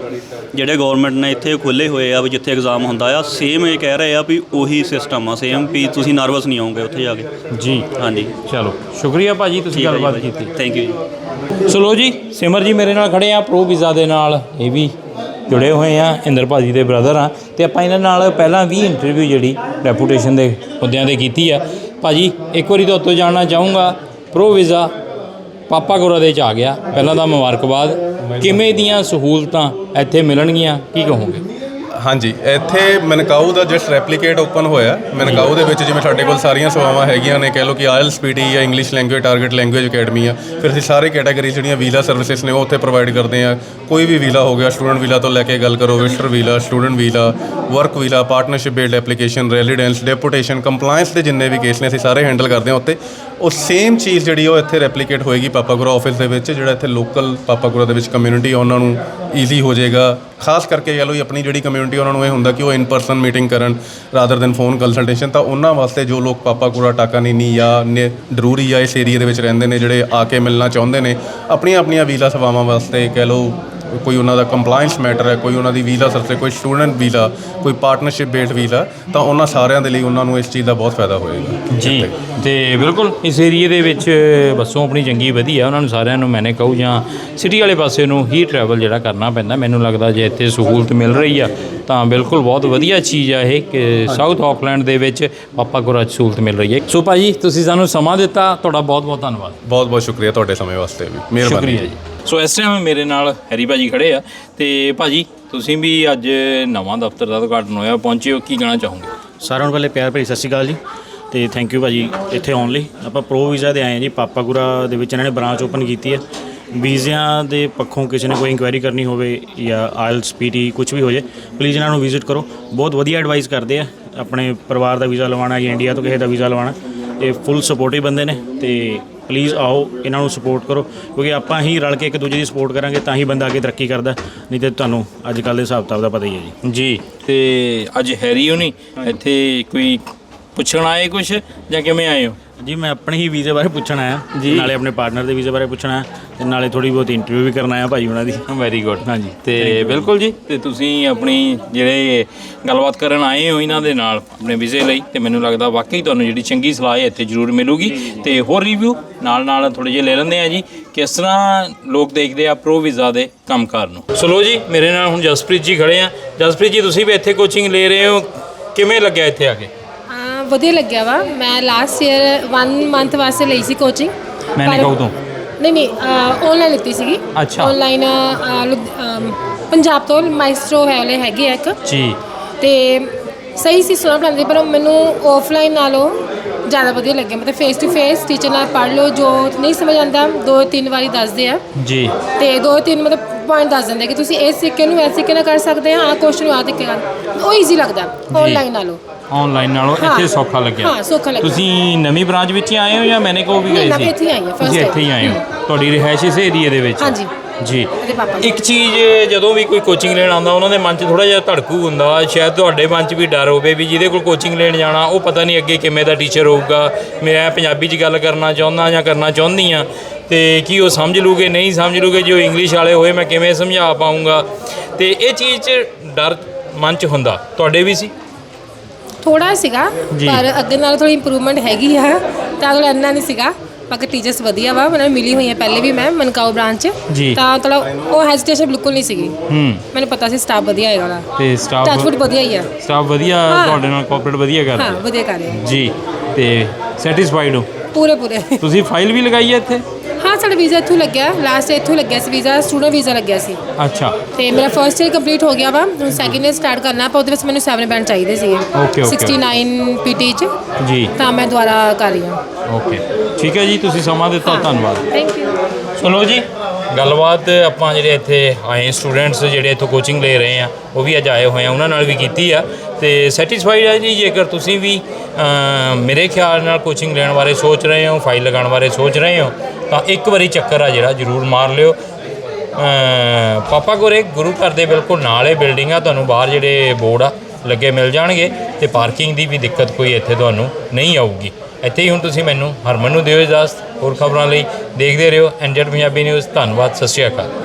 ਜਿਹੜੇ ਗਵਰਨਮੈਂਟ ਨੇ ਇੱਥੇ ਖੋਲੇ ਹੋਏ ਆ ਵੀ ਜਿੱਥੇ ਐਗਜ਼ਾਮ ਹੁੰਦਾ ਆ ਸੇਮ ਇਹ ਕਹਿ ਰਹੇ ਆ ਵੀ ਉਹੀ ਸਿਸਟਮ ਆ ਸੇਮ ਵੀ ਤੁਸੀਂ ਨਰਵਸ ਨਹੀਂ ਹੋਵੋਗੇ ਉੱਥੇ ਜਾ ਕੇ। ਜੀ। ਹਾਂਜੀ। ਚਲੋ ਸ਼ੁਕਰੀਆ ਭਾਜੀ ਤੁਸੀਂ ਗੱਲਬਾਤ ਕੀਤੀ। ਥੈਂਕ ਯੂ ਜੀ। ਸੋ ਲੋ ਜੀ ਸਿਮਰ ਜੀ ਮੇਰੇ ਨਾਲ ਖੜੇ ਆ ਪ੍ਰੋ ਵੀਜ਼ਾ ਦੇ ਨਾਲ। ਇਹ ਵੀ ਜੁੜੇ ਹੋਏ ਆ ਇੰਦਰ ਭਾਜੀ ਦੇ ਬ੍ਰਦਰ ਆ। ਤੇ ਆਪਾਂ ਇਹਨਾਂ ਨਾਲ ਪਹਿਲਾਂ ਵੀ ਇੰਟਰਵਿਊ ਜਿਹੜੀ ਰੈਪੂਟੇਸ਼ਨ ਦੇ ਮੁੱਦਿਆਂ ਤੇ ਕੀਤੀ ਆ। ਭਾਜੀ ਇੱਕ ਵਾਰੀ ਤੋਂ ਤੋਂ ਜਾਣਨਾ ਚਾਹੂੰਗਾ ਪ੍ਰੋ ਵੀਜ਼ਾ ਪਾਪਾ ਗੋਰਾ ਦੇ ਚ ਆ ਗਿਆ। ਪਹਿਲਾਂ ਤਾਂ ਮੁਬਾਰਕਬਾਦ। ਕਿਵੇਂ ਦੀਆਂ ਸਹੂਲਤਾਂ ਇੱਥੇ ਮਿਲਣਗੀਆਂ? ਕੀ ਕਹੋਗੇ? ਹਾਂਜੀ, ਇੱਥੇ ਮਨਕਾਊ ਦਾ ਜਸਟ ਰੈਪਲੀਕੇਟ ਓਪਨ ਹੋਇਆ। ਮਨਕਾਊ ਦੇ ਵਿੱਚ ਜਿਵੇਂ ਸਾਡੇ ਕੋਲ ਸਾਰੀਆਂ ਸੇਵਾਵਾਂ ਹੈਗੀਆਂ ਨੇ, ਕਹਿ ਲਓ ਕਿ ਆਇਲਸ ਪੀਟੀ ਜਾਂ English language Target Language Academy ਆ। ਫਿਰ ਅਸੀਂ ਸਾਰੇ ਕੈਟਾਗਰੀ ਜਿਹੜੀਆਂ ਵੀਜ਼ਾ ਸਰਵਿਸਿਜ਼ ਨੇ, ਉਹ ਉੱਥੇ ਪ੍ਰੋਵਾਈਡ ਕਰਦੇ ਆ। ਕੋਈ ਵੀ ਵੀਜ਼ਾ ਹੋ ਗਿਆ ਸਟੂਡੈਂਟ ਵੀਜ਼ਾ ਤੋਂ ਲੈ ਕੇ ਗੱਲ ਕਰੋ visitor visa student visa work visa partnership based application residence deputation compliance ਦੇ ਜਿੰਨੇ ਵੀ ਕੇਸ ਨੇ, ਅਸੀਂ ਸਾਰੇ ਹੈਂਡਲ ਕਰਦੇ ਹਾਂ ਉੱਤੇ ਉਹ ਸੇਮ ਚੀਜ਼ ਜਿਹੜੀ ਉਹ ਇੱਥੇ ਰੈਪਲੀਕੇਟ ਹੋਏਗੀ ਪਾਪਾਗੁਰਾ ਆਫਿਸ ਦੇ ਵਿੱਚ, ਜਿਹੜਾ ਇੱਥੇ ਲੋਕਲ ਪਾਪਾਗੁਰਾ ਦੇ ਵਿੱਚ ਕਮਿਊਨਿਟੀ ਉਹਨਾਂ ਨੂੰ ਈਜ਼ੀ ਹੋ ਜਾਏਗਾ। ਖਾਸ ਕਰਕੇ ਕਹਿ ਲਓ ਜੀ, ਆਪਣੀ ਜਿਹੜੀ ਕਮਿਊਨਿਟੀ ਉਹਨਾਂ ਨੂੰ ਇਹ ਹੁੰਦਾ ਕਿ ਉਹ ਇਨ ਪਰਸਨ ਮੀਟਿੰਗ ਕਰਨ ਰਾਦਰ ਦੈਨ ਫੋਨ ਕੰਸਲਟੇਸ਼ਨ ਤਾਂ ਉਹਨਾਂ ਵਾਸਤੇ ਜੋ ਲੋਕ ਪਾਪਾ ਕੂੜਾ ਟਾਕਾ ਨੀਨੀ ਜਾਂ ਨੇ ਡਰੂਰੀ ਜਾਂ ਇਸ ਏਰੀਆ ਦੇ ਵਿੱਚ ਰਹਿੰਦੇ ਨੇ, ਜਿਹੜੇ ਆ ਕੇ ਮਿਲਣਾ ਚਾਹੁੰਦੇ ਨੇ ਆਪਣੀਆਂ ਆਪਣੀਆਂ ਵੀਜ਼ਾ ਸੇਵਾਵਾਂ ਵਾਸਤੇ ਕਹਿ ਲਓ ਕੋਈ ਉਹਨਾਂ ਦਾ ਕੰਪਲਾਈਂਸ ਮੈਟਰ ਹੈ ਕੋਈ ਉਹਨਾਂ ਦੀ ਵੀਜ਼ਾ ਸਰਸੇ ਕੋਈ ਸਟੂਡੈਂਟ ਵੀਜ਼ਾ ਕੋਈ ਪਾਰਟਨਰਸ਼ਿਪ ਬੇਸਡ ਵੀਜ਼ਾ ਤਾਂ ਉਹਨਾਂ ਸਾਰਿਆਂ ਦੇ ਲਈ ਉਹਨਾਂ ਨੂੰ ਇਸ ਚੀਜ਼ ਦਾ ਬਹੁਤ ਫਾਇਦਾ ਹੋਏਗਾ। ਜੀ ਤੇ ਬਿਲਕੁਲ ਇਸ ਏਰੀਏ ਦੇ ਵਿੱਚ ਬੱਸੋਂ ਆਪਣੀ ਚੰਗੀ ਵਧੀਆ ਉਹਨਾਂ ਨੂੰ ਸਾਰਿਆਂ ਨੂੰ ਮੈਨੇ ਕਹੂ ਜਾਂ ਸਿਟੀ ਵਾਲੇ ਪਾਸੇ ਨੂੰ ਹੀ ਟਰੈਵਲ ਜਿਹੜਾ ਕਰਨਾ ਪੈਂਦਾ ਮੈਨੂੰ ਲੱਗਦਾ ਜੇ ਇੱਥੇ ਸਹੂਲਤ ਮਿਲ ਰਹੀ ਆ ਤਾਂ ਬਿਲਕੁਲ ਬਹੁਤ ਵਧੀਆ ਚੀਜ਼ ਆ ਇਹ ਕਿ ਸਾਊਥ ਆਕਲੈਂਡ ਦੇ ਵਿੱਚ ਪਾਪਾ ਗੁਰਾ 'ਚ ਸਹੂਲਤ ਮਿਲ ਰਹੀ ਹੈ। ਸੋ ਭਾਜੀ ਤੁਸੀਂ ਸਾਨੂੰ ਸਮਾਂ ਦਿੱਤਾ ਤੁਹਾਡਾ ਬਹੁਤ ਬਹੁਤ ਧੰਨਵਾਦ। ਬਹੁਤ ਬਹੁਤ ਸ਼ੁਕਰੀਆ ਤੁਹਾਡੇ ਸਮੇਂ ਵਾਸਤੇ ਵੀ। ਮਿਹਰਬਾਨੀ ਸ਼ੁਕਰੀਆ ਜੀ। ਸੋ ਇਸ ਟਾਈਮ ਮੇਰੇ ਨਾਲ ਹੈਰੀ ਭਾਜੀ ਖੜੇ ਆ ਤੇ ਭਾਜੀ, ਤੁਸੀਂ ਵੀ ਅੱਜ ਨਵਾਂ ਦਫ਼ਤਰ ਦਾ ਉਦਘਾਟਨ ਹੋਇਆ, ਪਹੁੰਚੇ ਹੋ, ਕੀ ਕਹਿਣਾ ਚਾਹੋਗੇ? ਸਾਰਿਆਂ ਨੂੰ ਪਹਿਲੇ ਪਿਆਰ ਭਰੀ ਸਤਿ ਸ਼੍ਰੀ ਅਕਾਲ ਜੀ ਤੇ ਥੈਂਕ ਯੂ ਭਾਜੀ ਇੱਥੇ ਆਉਣ ਲਈ। ਆਪਾਂ ਪ੍ਰੋ ਵੀਜ਼ਾ ਦੇ ਆਏ ਹਾਂ ਜੀ ਪਾਪਾਗੁਰਾ ਦੇ ਵਿੱਚ ਇਹਨਾਂ ਨੇ ਬ੍ਰਾਂਚ ਓਪਨ ਕੀਤੀ ਹੈ ਵੀਜ਼ਿਆਂ ਦੇ ਪੱਖੋਂ ਕਿਸੇ ਨੇ ਕੋਈ ਇਨਕੁਆਇਰੀ ਕਰਨੀ ਹੋਵੇ ਜਾਂ ਆਇਲਸ ਪੀਟੀ ਕੁਝ ਵੀ ਹੋ ਜੇ ਪਲੀਜ਼ ਇਹਨਾਂ ਨੂੰ ਵਿਜ਼ਿਟ ਕਰੋ। ਬਹੁਤ ਵਧੀਆ ਐਡਵਾਈਸ ਕਰਦੇ ਆ, ਆਪਣੇ ਪਰਿਵਾਰ ਦਾ ਵੀਜ਼ਾ ਲਵਾਉਣਾ ਜਾਂ ਇੰਡੀਆ ਤੋਂ ਕਿਸੇ ਦਾ ਵੀਜ਼ਾ ਲਵਾਉਣਾ। ਇਹ ਫੁੱਲ ਸਪੋਰਟਿਵ ਬੰਦੇ ਨੇ ਤੇ ਪਲੀਜ਼ ਆਓ ਇਹਨਾਂ ਨੂੰ ਸਪੋਰਟ ਕਰੋ ਕਿਉਂਕਿ ਆਪਾਂ ਹੀ ਰਲ ਕੇ ਇੱਕ ਦੂਜੇ ਦੀ ਸਪੋਰਟ ਕਰਾਂਗੇ ਤਾਂ ਹੀ ਬੰਦਾ ਅੱਗੇ ਤਰੱਕੀ ਕਰਦਾ ਨਹੀਂ ਤੇ ਤੁਹਾਨੂੰ ਅੱਜ ਕੱਲ੍ਹ ਦੇ ਹਿਸਾਬ ਕਿਤਾਬ ਦਾ ਪਤਾ ਹੀ ਹੈ ਜੀ। ਜੀ ਤੇ ਅੱਜ ਹੈਰੀ ਹੋਣੀ ਇੱਥੇ ਕੋਈ ਪੁੱਛਣ ਆਏ ਕੁਛ ਜਾਂ ਕਿਵੇਂ ਆਏ ਹੋ? ਜੀ ਮੈਂ ਆਪਣੇ ਹੀ ਵੀਜ਼ੇ ਬਾਰੇ ਪੁੱਛਣ ਆਇਆ। ਨਾਲੇ ਆਪਣੇ ਪਾਰਟਨਰ ਦੇ ਵੀਜ਼ੇ ਬਾਰੇ ਪੁੱਛਣ ਆਇਆ ਤੇ ਨਾਲੇ ਥੋੜੀ ਬਹੁਤ ਇੰਟਰਵਿਊ ਵੀ ਕਰਨ ਆਇਆ ਭਾਈ ਉਹਨਾਂ ਦੀ। ਵੈਰੀ ਗੁੱਡ ਹਾਂਜੀ। ਤੇ ਬਿਲਕੁਲ ਜੀ ਤੇ ਤੁਸੀਂ ਆਪਣੀ ਜਿਹੜੇ ਗੱਲਬਾਤ ਕਰਨ ਆਏ ਹੋ ਇਹਨਾਂ ਦੇ ਨਾਲ ਆਪਣੇ ਵੀਜ਼ੇ ਲਈ ਤੇ ਮੈਨੂੰ ਲੱਗਦਾ ਵਾਕਈ ਤੁਹਾਨੂੰ ਜਿਹੜੀ ਚੰਗੀ ਸਲਾਹ ਹੈ ਇੱਥੇ ਜ਼ਰੂਰ ਮਿਲੂਗੀ। ਤੇ ਹੋਰ ਰਿਵਿਊ ਨਾਲ ਨਾਲ ਥੋੜੇ ਜਿਹੇ ਲੈ ਲੈਂਦੇ ਆ ਜੀ ਕਿਸ ਤਰ੍ਹਾਂ ਲੋਕ ਦੇਖਦੇ ਆ ਪ੍ਰੋ ਵੀਜ਼ਾ ਦੇ ਕੰਮਕਾਰ ਨੂੰ। ਸੋ ਲੋ ਜੀ ਮੇਰੇ ਨਾਲ ਹੁਣ ਜਸਪ੍ਰੀਤ ਜੀ ਖੜੇ ਆ। ਜਸਪ੍ਰੀਤ ਜੀ ਤੁਸੀਂ ਵੀ ਇੱਥੇ ਕੋਚਿੰਗ ਲੈ ਰਹੇ ਹੋ। ਕਿਵੇਂ ਲੱਗਿਆ ਇੱਥੇ ਆ ਕੇ? ਹਾਂ ਵਧੀਆ ਲੱਗਿਆ ਵਾ। ਮੈਂ ਲਾਸਟ ਈਅਰ 1 ਮੰਥ ਵਾਸਤੇ ਲਈ ਸੀ ਕੋਚਿੰਗ ਮੈਨੇ ਕਹੂ ਤੋਂ। ਨਹੀਂ ਨਹੀਂ ਆਨਲਾਈਨ ਲਿੱਤੀ ਸੀਗੀ। ਅੱਛਾ। ਆਨਲਾਈਨ ਪੰਜਾਬ ਤੋਂ ਮਾਈਸਟਰੋ ਹੈ ਵਾਲੇ ਹੈਗੇ ਆ ਇੱਕ। ਜੀ। ਤੇ ਸਹੀ ਸੀ ਪੜਾਉਂਦੇ ਪਰ ਮੈਨੂੰ ਆਫਲਾਈਨ ਨਾਲੋਂ ਜ਼ਿਆਦਾ ਵਧੀਆ ਲੱਗਿਆ ਮਤਲਬ ਫੇਸ ਟੂ ਫੇਸ ਟੀਚਰ ਨਾਲ ਪੜ੍ਹ ਲਓ ਜੋ ਨਹੀਂ ਸਮਝ ਆਉਂਦਾ ਦੋ ਤਿੰਨ ਵਾਰੀ ਦੱਸਦੇ ਆ। ਜੀ। ਤੇ ਦੋ ਤਿੰਨ ਮਤਲਬ ਪੁਆਇੰਟ ਦੱਸ ਦਿੰਦੇ ਕਿ ਤੁਸੀਂ ਇਸ ਸਿੱਕੇ ਨੂੰ ਸਿੱਕੇ ਨਾਲ ਕਰ ਸਕਦੇ ਆ ਆਹ ਕੁਐਸਚਨ ਨੂੰ ਆਹ ਤਰੀਕੇ ਨਾਲ। ਉਹ ਈਜ਼ੀ ਲੱਗਦਾ ਆਨਲਾਈਨ ਨਾਲੋਂ। ਆਨਲਾਈਨ ਨਾਲੋਂ। ਇੱਥੇ ਸੌਖਾ ਲੱਗਿਆ। ਹਾਂ, ਸੌਖਾ ਲੱਗਿਆ। ਤੁਸੀਂ ਨਵੀਂ ਬ੍ਰਾਂਚ ਵਿੱਚ ਹੀ ਆਏ ਹੋ ਜਾਂ ਮੈਨੇ ਕੋ ਵੀ ਨਹੀਂ, ਗਏ ਮੈਂ ਸੀ? ਇੱਥੇ ਹੀ ਆਈ ਹਾਂ, ਤੁਸੀਂ time। ਇੱਥੇ ਹੀ ਆਏ ਹੋ। ਤੁਹਾਡੀ ਰਿਹਾਇਸ਼ ਇਸ ਏਰੀਏ ਦੇ ਵਿੱਚ ਹਾਂਜੀ। ਜੀ। ਪਾਪਾ ਇੱਕ ਚੀਜ਼ ਜਦੋਂ ਵੀ ਕੋਈ ਕੋਚਿੰਗ ਲੈਣ ਆਉਂਦਾ ਉਹਨਾਂ ਦੇ ਮਨ 'ਚ ਥੋੜਾ ਜਿਹਾ ਧੜਕੂ ਹੁੰਦਾ ਸ਼ਾਇਦ ਤੁਹਾਡੇ ਮਨ 'ਚ ਵੀ ਡਰ ਹੋਵੇ ਵੀ ਜਿਹਦੇ ਕੋਲ ਕੋਚਿੰਗ ਲੈਣ ਜਾਣਾ ਉਹ ਪਤਾ ਨਹੀਂ ਅੱਗੇ ਕਿਵੇਂ ਦਾ ਟੀਚਰ ਹੋਊਗਾ। ਮੈਂ ਪੰਜਾਬੀ 'ਚ ਗੱਲ ਕਰਨਾ ਚਾਹੁੰਦਾ ਜਾਂ ਕਰਨਾ ਚਾਹੁੰਦੀ ਆ ਤੇ ਕੀ ਉਹ ਸਮਝ ਲੂਗੇ ਨਹੀਂ ਸਮਝ ਲੂਗੇ ਜੋ ਇੰਗਲਿਸ਼ ਵਾਲੇ ਹੋਏ ਮੈਂ ਕਿਵੇਂ ਸਮਝਾ ਪਾਉਂਗਾ ਤੇ ਇਹ ਚੀਜ਼ 'ਚ ਡਰ ਮਨ 'ਚ ਹੁੰਦਾ। ਤੁਹਾਡੇ ਵੀ ਸੀ? ਥੋੜਾ ਸੀਗਾ ਜੀ। ਪਰ ਅੱਗੇ ਨਾਲ ਥੋੜੀ ਇੰਪਰੂਵਮੈਂਟ ਹੈਗੀ ਆ ਤਾਂ ਥੋੜਾ ਇੰਨਾ ਨਹੀਂ ਸੀਗਾ। ਬਾਕੀ ਟੀਚਰਸ ਵਧੀਆ ਵਾ ਮੈਨੂੰ ਮਿਲੀ ਹੋਈ ਹੈ ਪਹਿਲੇ ਵੀ ਮੈਂ ਮਨਕਾਓ ਬ੍ਰਾਂਚ ਜੀ। ਤਾਂ ਥੋੜਾ ਉਹ ਹੈਜ਼ਿਟੇਸ਼ਨ ਬਿਲਕੁਲ ਨਹੀਂ ਸੀਗੀ। ਹੂੰ। ਮੈਨੂੰ ਪਤਾ ਸੀ ਸਟਾਫ ਵਧੀਆ ਹੈਗਾ ਵਾ। ਤੇ ਸਟਾਫ ਟੱਚਵੁੱਡ ਵਧੀਆ ਹੀ ਆ। ਸਟਾਫ ਵਧੀਆ ਹਾਂ। ਤੁਹਾਡੇ ਨਾਲ ਕੋਆਪਰੇਟ ਵਧੀਆ ਹਾਂ ਕਰਦਾ ਵਧੀਆ ਕਰ ਰਹੇ। ਜੀ ਤੇ ਸੈਟੀਸਫਾਈਡ ਹੋ? ਪੂਰੇ ਪੂਰੇ ਤੁਸੀਂ ਫਾਈਲ ਵੀ ਲਗਾਈ ਹੈ ਇੱਥੇ? ਸਾਡਾ ਵੀਜ਼ਾ ਇੱਥੋਂ ਲੱਗਿਆ ਲਾਸਟ ਇੱਥੋਂ ਲੱਗਿਆ ਸੀ ਵੀਜ਼ਾ ਸਟੂਡੈਂਟ ਵੀਜ਼ਾ ਲੱਗਿਆ ਸੀ। ਅੱਛਾ। ਤੇ ਮੇਰਾ ਫਰਸਟ ਈਅਰ ਕੰਪਲੀਟ ਹੋ ਗਿਆ ਵਾ ਹੁਣ ਸੈਕਿੰਡ ਈਅਰ ਸਟਾਰਟ ਕਰਨਾ ਪਰ ਉਹਦੇ ਵਿੱਚ ਮੈਨੂੰ 7 ਬੈਂਡ ਚਾਹੀਦੇ ਸੀਗੇ। Okay, okay. 69 ਪੀਟੀ ਚ ਜੀ। ਤਾਂ ਮੈਂ ਦੁਬਾਰਾ ਕਰ ਰਹੀ ਹਾਂ ਓਕੇ ਠੀਕ ਹੈ ਜੀ ਤੁਸੀਂ ਸਮਾਂ ਦਿੱਤਾ ਧੰਨਵਾਦ। ਥੈਂਕ ਯੂ ਸੁਣੋ ਜੀ। ਗੱਲਬਾਤ ਆਪਾਂ ਜਿਹੜੇ ਇੱਥੇ ਆਏ ਸਟੂਡੈਂਟਸ ਜਿਹੜੇ ਇੱਥੋਂ ਕੋਚਿੰਗ ਲੈ ਰਹੇ ਆ ਉਹ ਵੀ ਅੱਜ ਆਏ ਹੋਏ ਆ ਉਹਨਾਂ ਨਾਲ ਵੀ ਕੀਤੀ ਆ। ਤੇ ਸੈਟੀਸਫਾਈਡ ਆ ਜੀ, ਜੇਕਰ ਤੁਸੀਂ ਵੀ ਮੇਰੇ ਖਿਆਲ ਨਾਲ ਕੋਚਿੰਗ ਲੈਣ ਬਾਰੇ ਸੋਚ ਰਹੇ ਹੋ ਫਾਈਲ ਲਗਾਉਣ ਬਾਰੇ ਸੋਚ ਰਹੇ ਹੋ, ਤਾਂ ਇੱਕ ਵਾਰੀ ਚੱਕਰ ਆ ਜਿਹੜਾ ਜ਼ਰੂਰ ਮਾਰ ਲਿਓ। ਪਾਪਾ ਕੋਰੇ ਗੁਰੂ ਘਰ ਦੇ ਬਿਲਕੁਲ ਨਾਲ ਇਹ ਬਿਲਡਿੰਗ ਆ, ਤੁਹਾਨੂੰ ਬਾਹਰ ਜਿਹੜੇ ਬੋਰਡ ਆ ਲੱਗੇ ਮਿਲ ਜਾਣਗੇ ਤੇ ਪਾਰਕਿੰਗ ਦੀ ਵੀ ਦਿੱਕਤ ਕੋਈ ਇੱਥੇ ਤੁਹਾਨੂੰ ਨਹੀਂ ਆਊਗੀ। ਇੱਥੇ ਹੀ ਹੁਣ ਤੁਸੀਂ ਮੈਨੂੰ ਹਰਮਨ ਨੂੰ ਦਿਓ ਇਜਾਜ਼ਤ। ਹੋਰ ਖਬਰਾਂ ਲਈ ਦੇਖਦੇ ਰਹੋ ਐਨਜੈਡ ਪੰਜਾਬੀ ਨਿਊਜ਼। ਧੰਨਵਾਦ, ਸਤਿ ਸ਼੍ਰੀ ਅਕਾਲ।